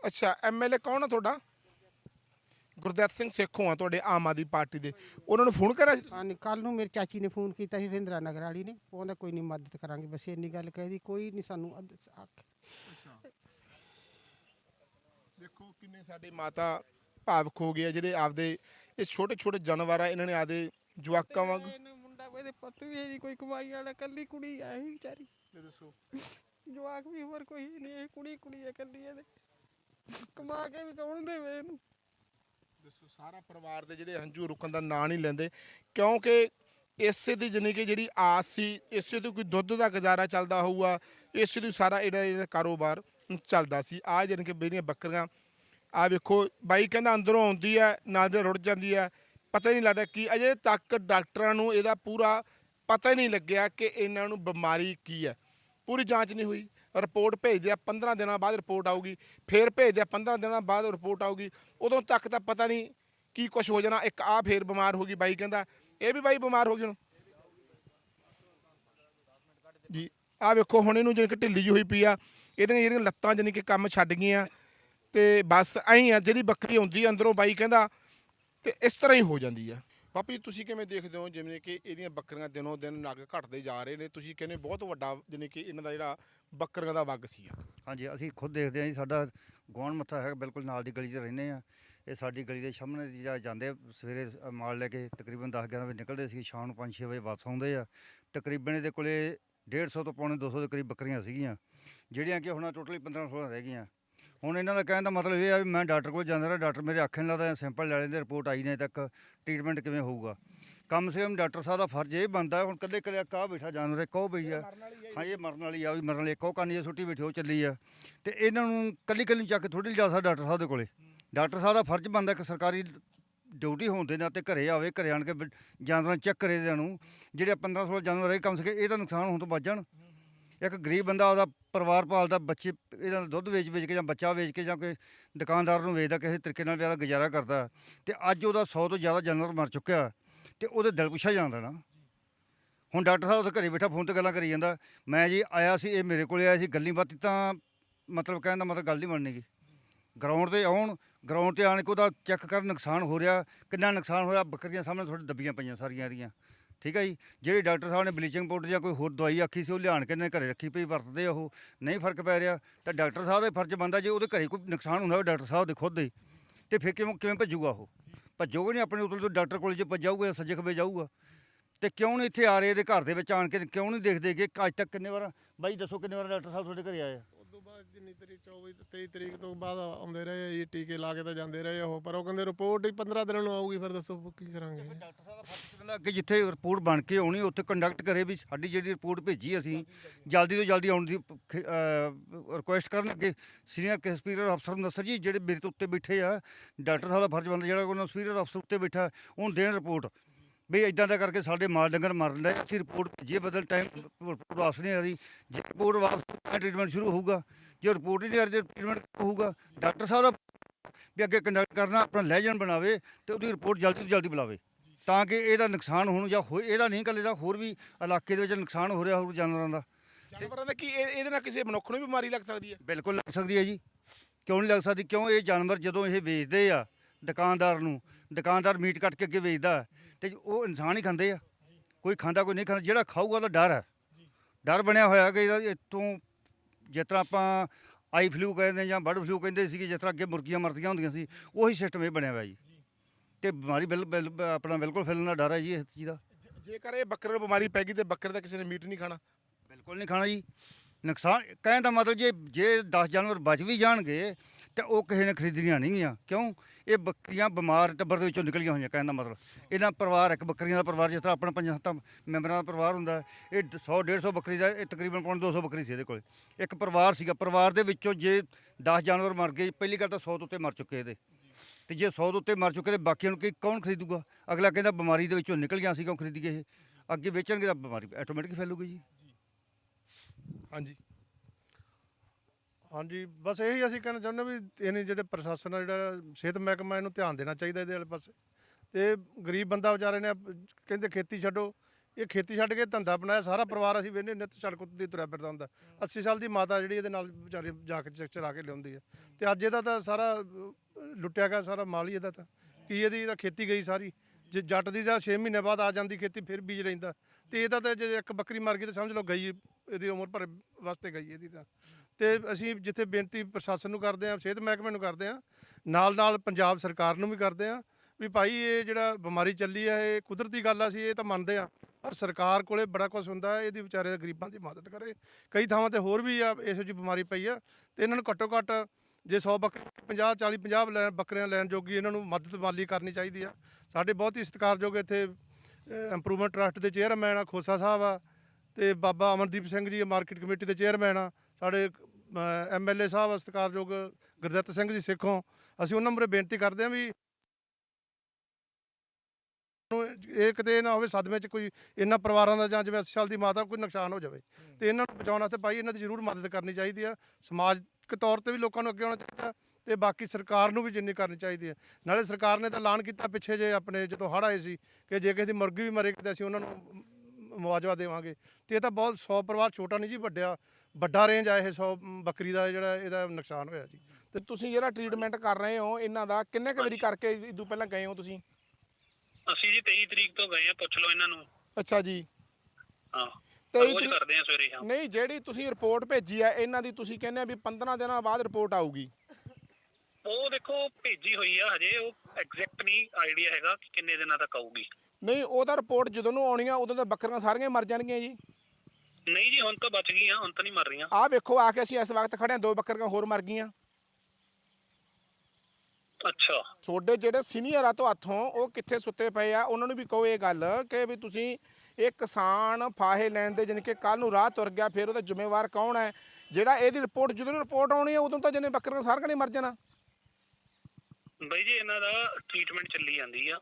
ਅੱਛਾ ਐਮਐਲਏ ਕੌਣ ਆ ਤੁਹਾਡਾ? ਗੁਰਦੇਵ ਸਿੰਘ ਸੇਖੋਂ ਆ ਤੁਹਾਡੇ ਆਮ ਆਦਮੀ ਪਾਰਟੀ ਦੇ। ਉਹਨਾਂ ਨੂੰ ਫੋਨ ਕਰਿਆ ਸੀ? ਕੱਲ ਨੂੰ ਮੇਰੀ ਚਾਚੀ ਨੇ ਫੋਨ ਕੀਤਾ ਸੀ ਰਿੰਦਰਾ ਨਗਰ ਵਾਲੀ ਨੇ। ਉਹ ਕਹਿੰਦਾ ਕੋਈ ਨਹੀਂ ਮਦਦ ਕਰਾਂਗੇ ਬਸ ਇੰਨੀ ਗੱਲ ਕਹਿ ਦੀ ਕੋਈ ਨਹੀਂ ਸਾਨੂੰ ਅੱਧ- ਆਖ- ਦੇਖੋ ਕਿੰਨੇ ਸਾਡੇ ਮਾਤਾ ਭਾਵਕ ਹੋ ਗਏ ਆ ਜਿਹੜੇ ਆਪਦੇ ਇਹ ਛੋਟੇ ਛੋਟੇ ਜਾਨਵਰ ਆ ਇਹਨਾਂ ਨੇ ਆਦੇ ਜਵਾਕਾਂ ਵਾਂਗ ਇਹਨੂੰ ਮੁੰਡਾ ਇਹਦੇ ਪੁੱਤ ਵੀ ਹੈ ਨਹੀਂ ਕੋਈ ਕਮਾਈ ਵਾਲਾ ਕੱਲੀ ਕੁੜੀ ਆ ਇਹ ਵਿਚਾਰੀ। ਦੱਸੋ। ਜਵਾਕ ਵੀ ਹੋਰ ਕੋਈ ਨਹੀਂ ਇਹ ਕੁੜੀ ਕੁੜੀ ਹੈ ਕੱਲੀ ਇਹਦੇ ਕਮਾ ਕੇ ਵੀ ਕੌਣ ਦੇਵੇ ਇਹਨੂੰ? ਦੱਸੋ ਸਾਰਾ ਪਰਿਵਾਰ ਦੇ ਜਿਹੜੇ ਹੰਝੂ ਰੁਕਣ ਦਾ ਨਾਂ ਨਹੀਂ ਲੈਂਦੇ ਕਿਉਂਕਿ ਇਸੇ ਦੀ ਜਾਣੀ ਕਿ ਜਿਹੜੀ ਆਸ ਸੀ ਇਸੇ ਤੋਂ ਕੋਈ ਦੁੱਧ ਦਾ ਗੁਜ਼ਾਰਾ ਚੱਲਦਾ ਹੋਊਗਾ ਇਸੇ ਤੋਂ ਸਾਰਾ ਇਹਦਾ ਇਹਦਾ ਕਾਰੋਬਾਰ ਚੱਲਦਾ ਸੀ। ਆ ਜਾਣੀ ਕਿ ਮੇਰੀਆਂ ਬੱਕਰੀਆਂ ਆ ਵੇਖੋ ਬਾਈ ਕਹਿੰਦਾ ਅੰਦਰੋਂ ਆਉਂਦੀ ਹੈ ਨਾਲ ਦੇ ਰੁੜ ਜਾਂਦੀ ਹੈ। ਪਤਾ ਨਹੀਂ ਲੱਗਦਾ ਕੀ ਅਜੇ ਤੱਕ ਡਾਕਟਰਾਂ ਨੂੰ ਇਹਦਾ ਪੂਰਾ ਪਤਾ ਨਹੀਂ ਲੱਗਿਆ ਕਿ ਇਹਨਾਂ ਨੂੰ ਬਿਮਾਰੀ ਕੀ ਹੈ। ਪੂਰੀ ਜਾਂਚ ਨਹੀਂ ਹੋਈ। ਰਿਪੋਰਟ ਭੇਜਦੇ ਆ 15 ਦਿਨਾਂ ਬਾਅਦ ਰਿਪੋਰਟ ਆਊਗੀ। ਫੇਰ ਭੇਜਦੇ ਆ 15 ਦਿਨਾਂ ਬਾਅਦ ਰਿਪੋਰਟ ਆਊਗੀ। ਉਦੋਂ ਤੱਕ ਤਾਂ ਪਤਾ ਨਹੀਂ ਕੀ ਕੁਝ ਹੋ ਜਾਣਾ। ਇੱਕ ਆ ਫੇਰ ਬਿਮਾਰ ਹੋ ਗਈ ਬਾਈ ਕਹਿੰਦਾ। ਇਹ ਵੀ ਬਾਈ ਬਿਮਾਰ ਹੋ ਗਈ ਹੁਣ। ਜੀ। ਆ ਵੇਖੋ ਹੁਣ ਇਹਨੂੰ ਜਿਹੜੀ ਕਿ ਢਿੱਲੀ ਜਿਹੀ ਹੋਈ ਪਈ ਆ। ਇਹਦੀਆਂ ਜਿਹੜੀਆਂ ਲੱਤਾਂ ਜਾਨੀ ਕਿ ਕੰਮ ਛੱਡ ਗਈਆਂ ਤੇ ਬਸ ਐਂ ਆ ਜਿਹੜੀ ਬੱਕਰੀ ਹੁੰਦੀ ਆ ਅੰਦਰੋਂ ਬਾਈ ਕਹਿੰਦਾ ਤੇ ਇਸ ਤਰ੍ਹਾਂ ਹੀ ਹੋ ਜਾਂਦੀ ਆ। ਪਾਪੀ ਤੁਸੀਂ ਕਿਵੇਂ ਦੇਖਦੇ ਹੋ ਜਿਵੇਂ ਕਿ ਇਹਦੀਆਂ ਬੱਕਰੀਆਂ ਦਿਨੋਂ ਦਿਨ ਨਗ ਘਟਦੇ ਜਾ ਰਹੇ ਨੇ? ਤੁਸੀਂ ਕਹਿੰਦੇ ਬਹੁਤ ਵੱਡਾ ਜਿਵੇਂ ਕਿ ਇਹਨਾਂ ਦਾ ਜਿਹੜਾ ਬੱਕਰੀਆਂ ਦਾ ਵਗ ਸੀ ਹਾਂਜੀ ਅਸੀਂ ਖੁਦ ਦੇਖਦੇ ਹਾਂ ਜੀ ਸਾਡਾ ਗੌਣ ਮੱਥਾ ਹੈ ਬਿਲਕੁਲ ਨਾਲ ਦੀ ਗਲੀ 'ਚ ਰਹਿੰਦੇ ਆ ਇਹ ਸਾਡੀ ਗਲੀ ਦੇ ਸਾਹਮਣੇ ਦੀ ਜਾ ਜਾਂਦੇ ਸਵੇਰੇ ਮਾਲ ਲੈ ਕੇ ਤਕਰੀਬਨ 10 11 ਵਜੇ ਨਿਕਲਦੇ ਸੀ ਸ਼ਾਮ ਨੂੰ 5 6 ਵਜੇ ਵਾਪਸ ਆਉਂਦੇ ਆ। ਤਕਰੀਬਨ ਇਹਦੇ ਕੋਲੇ 150 ਤੋਂ ਪੌਣੇ 200 ਦੇ ਕਰੀਬ ਬੱਕਰੀਆਂ ਸੀਗੀਆਂ, ਜਿਹੜੀਆਂ ਕਿ ਹੁਣ ਟੋਟਲੀ 15 16 ਰਹਿ ਗਈਆਂ। ਹੁਣ ਇਹਨਾਂ ਦਾ ਕਹਿਣ ਦਾ ਮਤਲਬ ਇਹ ਆ ਵੀ ਮੈਂ ਡਾਕਟਰ ਕੋਲ ਜਾਂਦਾ ਰਿਹਾ, ਡਾਕਟਰ ਮੇਰੇ ਅੱਖਾਂ ਨਹੀਂ ਲੱਗਦਾ ਸੈਂਪਲ ਲੈ ਲੈਂਦੇ, ਰਿਪੋਰਟ ਆਈ ਨਹੀਂ ਤੱਕ, ਟ੍ਰੀਟਮੈਂਟ ਕਿਵੇਂ ਹੋਊਗਾ। ਕਮ ਸੇ ਕਮ ਡਾਕਟਰ ਸਾਹਿਬ ਦਾ ਫਰਜ਼ ਇਹ ਬਣਦਾ, ਹੁਣ ਕੱਲੇ ਕੱਲੇ ਕਾਹ ਬੈਠਾ ਜਾਨਵਰ, ਇੱਕ ਉਹ ਪਈ ਆ। ਹਾਂ, ਇਹ ਮਰਨ ਵਾਲੀ ਆ ਵੀ ਮਰਨ ਵਾਲੀ, ਇੱਕ ਉਹ ਕਾਨੀ ਛੁੱਟੀ ਬੈਠੀ, ਉਹ ਚੱਲੀ ਆ। ਤੇ ਇਹਨਾਂ ਨੂੰ ਕੱਲੀ ਕੱਲੀ ਚੱਕ ਥੋੜੀ ਲਿਜਾ ਸਕਦਾ ਡਾਕਟਰ ਸਾਹਿਬ ਦੇ ਕੋਲੇ। ਡਾਕਟਰ ਸਾਹਿਬ ਦਾ ਫਰਜ਼ ਬਣਦਾ ਕਿ ਸਰਕਾਰੀ ਡਿਊਟੀ ਹੋਣ ਦੇ ਨਾਤੇ ਘਰੇ ਆਵੇ, ਘਰੇ ਆਣ ਕੇ ਬ- ਜਾਨਵਰਾਂ ਚੈੱਕ ਕਰੇ ਇਹਨਾਂ ਨੂੰ, ਜਿਹੜੇ 15 16 ਜਾਨਵਰ ਹੈ ਕਮ ਸੇ ਕਮ ਇਹਦਾ ਨੁਕਸਾਨ ਹੋਣ ਤੋਂ ਬਚ ਜਾਣ। ਇੱਕ ਗਰੀਬ ਬੰਦਾ ਉਹਦਾ ਪਰਿਵਾਰ ਪਾਲਦਾ, ਬੱਚੇ, ਇਹਦਾ ਦੁੱਧ ਵੇਚ ਵੇਚ ਕੇ ਜਾਂ ਬੱਚਾ ਵੇਚ ਕੇ ਜਾਂ ਕੋਈ ਦੁਕਾਨਦਾਰ ਨੂੰ ਵੇਚਦਾ, ਕਿਸੇ ਤਰੀਕੇ ਨਾਲ ਵਿਚਾਰਾ ਗੁਜ਼ਾਰਾ ਕਰਦਾ, ਤੇ ਅੱਜ ਉਹਦਾ 100 ਤੋਂ ਜ਼ਿਆਦਾ ਜਾਨਵਰ ਮਰ ਚੁੱਕਿਆ, ਤੇ ਉਹਦੇ ਦਿਲ ਪੁੱਛਿਆ ਜਾਂਦਾ ਨਾ। ਹੁਣ ਡਾਕਟਰ ਸਾਹਿਬ ਉਹਦੇ ਘਰੇ ਬੈਠਾ, ਫੋਨ ਤੇ ਗੱਲਾਂ ਕਰੀ ਜਾਂਦਾ, ਮੈਂ ਜੀ ਆਇਆ ਸੀ, ਇਹ ਮੇਰੇ ਕੋਲੇ ਆਇਆ ਸੀ, ਗੱਲੀ ਬਾਤੀ ਤਾਂ ਮਤਲਬ ਕਹਿਣ ਦਾ ਮਤਲਬ ਗੱਲ ਨਹੀਂ ਬਣਨੀ ਗੀ। ਗਰਾਊਂਡ ਤੇ ਆਉਣ ਗਰਾਊਂਡ ਤੇ ਆਣ ਕੇ ਉਹਦਾ ਚੈੱਕ ਕਰਨ ਨੁਕਸਾਨ ਹੋ ਰਿਹਾ, ਕਿੰਨਾ ਨੁਕਸਾਨ ਹੋਇਆ, ਬੱਕਰੀਆਂ ਸਾਹਮਣੇ ਤੁਹਾਡੇ ਦੱਬੀਆਂ ਪਈਆਂ ਸਾਰੀਆਂ ਇਹਦੀਆਂ। ਠੀਕ ਹੈ ਜੀ? ਜਿਹੜੇ ਡਾਕਟਰ ਸਾਹਿਬ ਨੇ ਬਲੀਚਿੰਗ ਪਾਊਡਰ ਜਾਂ ਕੋਈ ਹੋਰ ਦਵਾਈ ਆਖੀ ਸੀ, ਉਹ ਲਿਆਣ ਕੇ ਨੇ ਘਰੇ ਰੱਖੀ ਪਈ, ਵਰਤਦੇ ਆ ਉਹ। ਨਹੀਂ ਫ਼ਰਕ ਪੈ ਰਿਹਾ, ਤਾਂ ਡਾਕਟਰ ਸਾਹਿਬ ਦਾ ਹੀ ਫਰਜ਼ ਬਣਦਾ, ਜੇ ਉਹਦੇ ਘਰੇ ਕੋਈ ਨੁਕਸਾਨ ਹੁੰਦਾ ਹੋਵੇ, ਡਾਕਟਰ ਸਾਹਿਬ ਦੇ ਖੁਦ ਦੇ। ਤੇ ਫਿਰ ਕਿਵੇਂ ਕਿਵੇਂ ਭੱਜੂਗਾ ਉਹ? ਭੱਜੋਗੇ ਨਹੀਂ ਆਪਣੇ ਉਤਲ ਤੋਂ? ਡਾਕਟਰ ਕੋਲ ਜੇ ਭੱਜਾਊਗਾ ਸੱਜੇ ਖੱਬੇ ਜਾਊਗਾ। ਤੇ ਕਿਉਂ ਨਹੀਂ ਇੱਥੇ ਆ ਰਹੇ ਇਹਦੇ ਘਰ ਦੇ ਵਿੱਚ ਆਣ ਕੇ ਕਿਉਂ ਨਹੀਂ ਦੇਖਦੇ ਕਿ ਅੱਜ ਤੱਕ ਕਿੰਨੇ ਵਾਰ, ਬਾਈ ਦੱਸੋ ਕਿੰਨੇ ਵਾਰ ਡਾਕਟਰ ਸਾਹਿਬ ਤੁਹਾਡੇ ਘਰੇ ਆਏ ਆ? ਉਦੋਂ ਬਾਅਦ ਜਿੰਨੀ ਤਰੀਕ 24 ਤੇ 23 ਤਰੀਕ ਤੋਂ ਬਾਅਦ ਆਉਂਦੇ ਰਹੇ ਆ ਟੀਕੇ ਲਾ ਕੇ ਤਾਂ ਜਾਂਦੇ ਰਹੇ ਉਹ, ਪਰ ਉਹ ਕਹਿੰਦੇ ਰਿਪੋਰਟ ਹੀ 15 ਦਿਨਾਂ ਨੂੰ ਆਊਗੀ, ਫਿਰ ਦੱਸੋ ਕੀ ਕਰਾਂਗੇ ਡਾਕਟਰ ਸਾਹਿਬ ਦਾ ਫਰਜ਼ ਬਣਦਾ ਕਿ ਜਿੱਥੇ ਰਿਪੋਰਟ ਬਣ ਕੇ ਆਉਣੀ, ਉੱਥੇ ਕੰਡਕਟ ਕਰੇ ਵੀ ਸਾਡੀ ਜਿਹੜੀ ਰਿਪੋਰਟ ਭੇਜੀ ਅਸੀਂ, ਜਲਦੀ ਤੋਂ ਜਲਦੀ ਆਉਣ ਦੀ ਰਿਕੁਐਸਟ ਕਰਨ ਅੱਗੇ। ਸੀਨੀਅਰ ਕੈਸਪੀਰੀਅਰ ਅਫਸਰ ਨੂੰ ਦੱਸੋ ਜੀ, ਜਿਹੜੇ ਮੇਰੇ ਤੋਂ ਉੱਤੇ ਬੈਠੇ ਆ, ਡਾਕਟਰ ਸਾਹਿਬ ਦਾ ਫਰਜ਼ ਬਣਦਾ ਜਿਹੜਾ ਉਹਨਾਂ ਸੁਪੀਰੀਅਰ ਅਫਸਰ ਉੱਤੇ ਬੈਠਾ, ਉਹਨੂੰ ਦੇਣ ਰਿਪੋਰਟ ਵੀ ਇਦਾਂ ਦਾ ਕਰਕੇ ਸਾਡੇ ਮਾਲ ਡੰਗਰ ਮਰਨ ਦਾ ਅਸੀਂ ਰਿਪੋਰਟ ਭੇਜੀਏ ਬਦਲ ਟਾਈਮ ਰਿਪੋਰਟ ਵਾਪਸ ਨਹੀਂ ਆ ਰਹੀ। ਜੇ ਰਿਪੋਰਟ ਵਾਪਸ ਟ੍ਰੀਟਮੈਂਟ ਸ਼ੁਰੂ ਹੋਊਗਾ। ਜੇ ਰਿਪੋਰਟ ਨਹੀਂ ਆ ਰਹੀ ਟ੍ਰੀਟਮੈਂਟ ਹੋਊਗਾ? ਡਾਕਟਰ ਸਾਹਿਬ ਦਾ ਵੀ ਅੱਗੇ ਕੰਡਕਟ ਕਰਨਾ ਆਪਣਾ ਲੈਜਨ ਬਣਾਵੇ ਤੇ ਉਹਦੀ ਰਿਪੋਰਟ ਜਲਦੀ ਤੋਂ ਜਲਦੀ ਬੁਲਾਵੇ। ਤਾਂ ਕਿ ਇਹਦਾ ਨੁਕਸਾਨ ਹੋਣ ਜਾਂ ਇਹਦਾ ਨਹੀਂ ਇਕੱਲੇ ਦਾ ਹੋਰ ਵੀ ਇਲਾਕੇ ਦੇ ਵਿੱਚ ਨੁਕਸਾਨ ਹੋ ਰਿਹਾ ਹੋਰ ਜਾਨਵਰਾਂ ਦਾ। ਜਾਨਵਰਾਂ ਦਾ ਕੀ ਇਹ- ਇਹਦੇ ਨਾਲ ਕਿਸੇ ਮਨੁੱਖ ਨੂੰ ਵੀ ਬਿਮਾਰੀ ਲੱਗ ਸਕਦੀ ਹੈ? ਬਿਲਕੁਲ ਲੱਗ ਸਕਦੀ ਹੈ ਜੀ। ਕਿਉਂ ਨਹੀਂ ਲੱਗ ਸਕਦੀ? ਕਿਉਂ ਇਹ ਜਾਨਵਰ ਜਦੋਂ ਇਹ ਵੇਚਦੇ ਆ ਦੁਕਾਨਦਾਰ ਨੂੰ ਦੁਕਾਨਦਾਰ ਮੀਟ ਕੱਟ ਕੇ ਅੱਗੇ ਵੇਚਦਾ। ਤੇ ਉਹ ਇਨਸਾਨ ਹੀ ਖਾਂਦੇ ਆ। ਕੋਈ ਖਾਂਦਾ ਕੋਈ ਨਹੀਂ ਖਾਂਦਾ ਜਿਹੜਾ ਖਾਊਗਾ ਉਹਦਾ ਡਰ ਹੈ। ਡਰ ਬਣਿਆ ਹੋਇਆ ਕਿ ਇੱਥੋਂ ਜਿਸ ਤਰ੍ਹਾਂ ਆਪਾਂ ਆਈ ਫਲੂ ਕਹਿੰਦੇ ਜਾਂ ਬਰਡ ਫਲੂ ਕਹਿੰਦੇ ਸੀ ਜਿਸ ਤਰ੍ਹਾਂ ਅੱਗੇ ਮੁਰਗੀਆਂ ਮਰਦੀਆਂ ਹੁੰਦੀਆਂ ਸੀ ਉਹੀ ਸਿਸਟਮ ਇਹ ਬਣਿਆ ਹੋਇਆ ਜੀ। ਤੇ ਬਿਮਾਰੀ ਬਿਲ ਆਪਣਾ ਬਿਲਕੁਲ ਫੈਲਣ ਦਾ ਡਰ ਹੈ ਜੀ ਇਸ ਚੀਜ਼ ਦਾ। ਜੇਕਰ ਇਹ ਬੱਕਰੇ ਨੂੰ ਬਿਮਾਰੀ ਪੈ ਗਈ ਤੇ ਬੱਕਰੇ ਦਾ ਕਿਸੇ ਨੇ ਮੀਟ ਨਹੀਂ ਖਾਣਾ। ਬਿਲਕੁਲ ਨਹੀਂ ਖਾਣਾ ਜੀ। ਨੁਕਸਾਨ ਕਹਿਣ ਦਾ ਮਤਲਬ ਜੇ ਜੇ 10 ਜਾਨਵਰ ਬਚ ਵੀ ਜਾਣਗੇ ਤੇ ਉਹ ਕਿਸੇ ਨੇ ਖਰੀਦਣੀਆਂ ਨਹੀਂ ਗੀਆਂ ਕਿਉਂ? ਇਹ ਬੱਕਰੀਆਂ ਬਿਮਾਰ ਟੱਬਰ ਦੇ ਵਿੱਚੋਂ ਨਿਕਲੀਆਂ ਹੋਈਆਂ ਕਹਿਣ ਦਾ ਮਤਲਬ। ਇਹਨਾਂ ਪਰਿਵਾਰ ਇੱਕ ਬੱਕਰੀਆਂ ਦਾ ਪਰਿਵਾਰ ਜਿਸ ਤਰ੍ਹਾਂ ਆਪਣਾ ਪੰਜਾਂ ਸੱਤਾਂ ਮੈਂਬਰਾਂ ਦਾ ਪਰਿਵਾਰ ਹੁੰਦਾ ਹੈ, ਇਹ 100 150 ਬੱਕਰੀ ਦਾ ਇਹ ਤਕਰੀਬਨ ਪੌਣ 200 ਬੱਕਰੀ ਸੀ ਇਹਦੇ ਕੋਲ। ਇੱਕ ਪਰਿਵਾਰ ਸੀਗਾ। ਪਰਿਵਾਰ ਦੇ ਵਿੱਚੋਂ ਜੇ 10 ਜਾਨਵਰ ਮਰ ਗਏ ਪਹਿਲੀ ਗੱਲ ਤਾਂ 100 ਤੋਂ ਉੱਤੇ ਮਰ ਚੁੱਕੇ ਇਹਦੇ। ਤੇ ਜੇ 100 ਤੋਂ ਉੱਤੇ ਮਰ ਚੁੱਕੇ ਤੇ ਬਾਕੀਆਂ ਨੂੰ ਕੀ ਕੌਣ ਖਰੀਦੂਗਾ? ਅਗਲਾ ਕਹਿੰਦਾ ਬਿਮਾਰੀ ਦੇ ਵਿੱਚੋਂ ਨਿਕਲ ਗਿਆ ਸੀ ਕਿਉਂ ਖਰੀਦੀਏ ਇਹ? ਅੱਗੇ ਵੇਚਣਗੇ ਤਾਂ ਬਿਮਾਰੀ ਆਟੋਮੈਟਿਕ ਫੈਲੂਗੀ ਜੀ। ਹਾਂਜੀ। ਹਾਂਜੀ, ਬਸ ਇਹੀ ਅਸੀਂ ਕਹਿਣਾ ਚਾਹੁੰਦੇ ਵੀ ਇਹਨੇ ਜਿਹੜੇ ਪ੍ਰਸ਼ਾਸਨ ਆ, ਜਿਹੜਾ ਸਿਹਤ ਮਹਿਕਮਾ, ਇਹਨੂੰ ਧਿਆਨ ਦੇਣਾ ਚਾਹੀਦਾ ਇਹਦੇ ਵਾਲੇ ਪਾਸੇ ਤੇ ਗਰੀਬ ਬੰਦਾ ਵਿਚਾਰੇ ਨੇ ਕਹਿੰਦੇ ਖੇਤੀ ਛੱਡੋ। ਇਹ ਖੇਤੀ ਛੱਡ ਕੇ ਧੰਦਾ ਬਣਾਇਆ, ਸਾਰਾ ਪਰਿਵਾਰ ਅਸੀਂ ਵੇਨੇ ਨਿੱਤ ਸੜਕ ਉੱਤੇ ਤੁਰਿਆ ਫਿਰਦਾ ਹੁੰਦਾ। 80 ਸਾਲ ਦੀ ਮਾਤਾ ਜਿਹੜੀ ਇਹਦੇ ਨਾਲ ਵਿਚਾਰੀ ਜਾ ਕੇ ਚ- ਚਰਾ ਕੇ ਲਿਆਉਂਦੀ ਹੈ ਤੇ ਅੱਜ ਇਹਦਾ ਤਾਂ ਸਾਰਾ ਲੁੱਟਿਆ ਗਿਆ ਸਾਰਾ ਮਾਲ ਹੀ ਇਹਦਾ ਤਾਂ। ਕੀ ਇਹਦੀ ਤਾਂ ਖੇਤੀ ਗਈ ਸਾਰੀ। ਜੇ ਜੱਟ ਦੀ ਤਾਂ 6 ਮਹੀਨੇ ਬਾਅਦ ਆ ਜਾਂਦੀ ਖੇਤੀ, ਫਿਰ ਬੀਜ ਲੈਂਦਾ। ਤੇ ਇਹਦਾ ਤਾਂ ਜੇ ਇੱਕ ਬੱਕਰੀ ਮਰ ਗਈ ਤਾਂ ਸਮਝ ਲਓ ਗਈ, ਇਹਦੀ ਉਮਰ ਭਰ ਵਾਸਤੇ ਗਈ ਇਹਦੀ ਤਾਂ। ਤੇ ਅਸੀਂ ਜਿੱਥੇ ਬੇਨਤੀ ਪ੍ਰਸ਼ਾਸਨ ਨੂੰ ਕਰਦੇ ਆ ਸਿਹਤ ਮਹਿਕਮੇ ਨੂੰ ਕਰਦੇ ਆ ਨਾਲ ਨਾਲ ਪੰਜਾਬ ਸਰਕਾਰ ਨੂੰ ਵੀ ਕਰਦੇ ਆ ਵੀ ਭਾਈ ਇਹ ਜਿਹੜਾ ਬਿਮਾਰੀ ਚੱਲੀ ਆ ਇਹ ਕੁਦਰਤੀ ਗੱਲ ਆ ਸੀ ਇਹ ਤਾਂ ਮੰਨਦੇ ਆ ਪਰ ਸਰਕਾਰ ਕੋਲੇ ਬੜਾ ਕੁਝ ਹੁੰਦਾ ਹੈ, ਇਹਦੀ ਵਿਚਾਰੇ ਗਰੀਬਾਂ ਦੀ ਮਦਦ ਕਰੇ। ਕਈ ਥਾਵਾਂ ਤੇ ਹੋਰ ਵੀ ਆ ਇਹੋ ਜਿਹੀ ਬਿਮਾਰੀ ਪਈ ਆ ਤੇ ਇਹਨਾਂ ਨੂੰ ਘੱਟੋ ਘੱਟ ਜੇ 100 ਬੱਕਰੇ 50 40 50 ਲੈਣ ਬੱਕਰੀਆਂ ਲੈਣ ਜੋਗੀ ਇਹਨਾਂ ਨੂੰ ਮਦਦ ਮਾਲੀ ਕਰਨੀ ਚਾਹੀਦੀ ਆ। ਸਾਡੇ ਬਹੁਤ ਹੀ ਸਤਿਕਾਰਯੋਗ ਇੱਥੇ ਇੰਪਰੂਵਮੈਂਟ ਟਰਸਟ ਦੇ ਚੇਅਰਮੈਨ ਆ ਖੋਸਾ ਸਾਹਿਬ ਆ ਤੇ ਬਾਬਾ ਅਮਨਦੀਪ ਸਿੰਘ ਜੀ ਮਾਰਕੀਟ ਕਮੇਟੀ ਦੇ ਚੇਅਰਮੈਨ ਆ ਸਾਡੇ ਐਮਐਲਏ ਸਾਹਿਬ ਸਤਿਕਾਰਯੋਗ ਗੁਰਦਿੱਤ ਸਿੰਘ ਜੀ ਸਿੱਖੋਂ ਅਸੀਂ ਉਹਨਾਂ ਮੂਹਰੇ ਬੇਨਤੀ ਕਰਦੇ ਹਾਂ ਵੀ ਨੂੰ ਇਹ ਕਿਤੇ ਨਾ ਹੋਵੇ ਸਦਮੇ ਚ ਕੋਈ ਇਹਨਾਂ ਪਰਿਵਾਰਾਂ ਦਾ ਜਾਂ ਜਿਵੇਂ 80 ਸਾਲ ਦੀ ਮਾਤਾ ਕੋਈ ਨੁਕਸਾਨ ਹੋ ਜਾਵੇ ਤੇ ਇਹਨਾਂ ਨੂੰ ਬਚਾਉਣ ਵਾਸਤੇ ਭਾਈ ਇਹਨਾਂ ਦੀ ਜ਼ਰੂਰ ਮਦਦ ਕਰਨੀ ਚਾਹੀਦੀ ਆ ਸਮਾਜਿਕ ਤੌਰ ਤੇ ਵੀ ਲੋਕਾਂ ਨੂੰ ਅੱਗੇ ਆਉਣਾ ਚਾਹੀਦਾ ਤੇ ਬਾਕੀ ਸਰਕਾਰ ਨੂੰ ਵੀ ਜਿੰਨੀ ਕਰਨੀ ਚਾਹੀਦੀ ਹੈ ਨਾਲੇ ਸਰਕਾਰ ਨੇ ਤਾਂ ਐਲਾਨ ਕੀਤਾ ਪਿੱਛੇ ਜੇ ਆਪਣੇ ਜਦੋਂ ਹੜ੍ਹ ਆਏ ਸੀ ਕਿ ਜੇ ਕਿਸੇ ਦੀ ਮੁਰਗੀ ਵੀ ਮਰੇ ਤੇ ਅਸੀਂ ਉਹਨਾਂ ਨੂੰ ਮੁਆਵਜ਼ਾ ਦੇਵਾਂਗੇ ਤੇ ਇਹ ਤਾਂ ਬਹੁਤ 100 ਪਰਿਵਾਰ ਛੋਟਾ ਨਹੀਂ ਜੀ ਵੱਡਿਆ ਵੱਡਾ ਰੇਂਜ ਆ ਇਹ 100 ਬੱਕਰੀ ਦਾ ਜਿਹੜਾ ਇਹਦਾ ਨੁਕਸਾਨ ਹੋਇਆ ਜੀ। ਤੇ ਤੁਸੀਂ ਜਿਹੜਾ ਟ੍ਰੀਟਮੈਂਟ ਕਰ ਰਹੇ ਹੋ ਇਹਨਾਂ ਦਾ ਕਿੰਨੇ ਕੁ ਵਾਰੀ ਕਰਕੇ ਇਦੋਂ ਪਹਿਲਾਂ ਗਏ ਹੋ ਤੁਸੀਂ? ਅਸੀਂ ਜੀ 23 ਤਰੀਕ ਤੋਂ ਗਏ ਆ ਪੁੱਛ ਲਓ ਇਹਨਾਂ ਨੂੰ। ਅੱਛਾ ਜੀ। ਹਾਂ ਤੇਈ ਰੋਜ਼ ਤਰੀਕ- ਕਰਦੇ ਆ ਸਵੇਰੇ ਸ਼ਾਮ ਨਹੀਂ ਜਿਹੜੀ ਤੁਸੀਂ ਰਿਪੋਰਟ ਭੇਜੀ ਹੈ ਇਹਨਾਂ ਦੀ ਤੁਸੀਂ ਕਹਿੰਦੇ ਆ ਵੀ 15 ਦਿਨਾਂ ਬਾਅਦ ਰਿਪੋਰਟ ਆਊਗੀ। ਉਹ ਦੇਖੋ ਭੇਜੀ ਹੋਈ ਆ ਹਜੇ ਉਹ ਐਗਜ਼ੈਕਟ ਨਹੀਂ ਆਈਡੀਆ ਹੈਗਾ ਕਿ ਕਿੰਨੇ ਦਿਨਾਂ ਤੱਕ ਆਊਗੀ। ਨਹੀਂ ਉਹ ਤਾਂ ਰਿਪੋਰਟ ਜਦੋਂ ਨੂੰ ਆਉਣੀ ਆ ਉਦੋਂ ਤਾਂ ਬੱਕਰੀਆਂ ਸਾਰੀਆਂ ਹੀ ਮਰ ਜਾਣਗੀਆਂ ਜੀ। ਨਹੀਂ ਜੀ ਹੁਣ ਤਾਂ ਬਚ ਗਈਆਂ ਹੁਣ ਤਾਂ ਨਹੀਂ ਮਰ ਰਹੀਆਂ। ਆਹ ਵੇਖੋ ਆ ਕੇ ਅਸੀਂ ਇਸ ਵਕਤ ਖੜੇ ਹਾਂ ਦੋ ਬੱਕਰੀਆਂ ਹੋਰ ਮਰ ਗਈਆਂ। ਅੱਛਾ। ਤੁਹਾਡੇ ਜਿਹੜੇ ਸੀਨੀਅਰ ਆ ਤੋਂ ਹੱਥੋਂ ਉਹ ਕਿੱਥੇ ਸੁੱਤੇ ਪਏ ਆ? ਉਹਨਾਂ ਨੂੰ ਵੀ ਕਹੋ ਇਹ ਗੱਲ ਕਿ ਵੀ ਤੁਸੀਂ ਇਹ ਕਿਸਾਨ ਫਾਹੇ ਲੈਣ ਦੇ ਜਾਣੀ ਕਿ ਕੱਲ ਨੂੰ ਰਾਹ ਤੁਰ ਗਿਆ ਫਿਰ ਉਹਦਾ ਜ਼ਿੰਮੇਵਾਰ ਕੌਣ ਹੈ? ਜਿਹੜਾ ਇਹਦੀ ਰਿਪੋਰਟ ਜਦੋਂ ਰਿਪੋਰਟ ਆਉਣੀ ਹੈ ਉਦੋਂ ਤਾਂ ਜਿਹਨੇ ਬੱਕਰੀਆਂ ਸਾਰੀਆਂ ਨੇ ਮਰ ਜਾਣਾ। ਬਈ ਜੀ ਇਹਨਾਂ ਦਾ ਟ੍ਰੀਟਮੈਂਟ ਚੱਲੀ ਜਾਂਦੀ ਆ।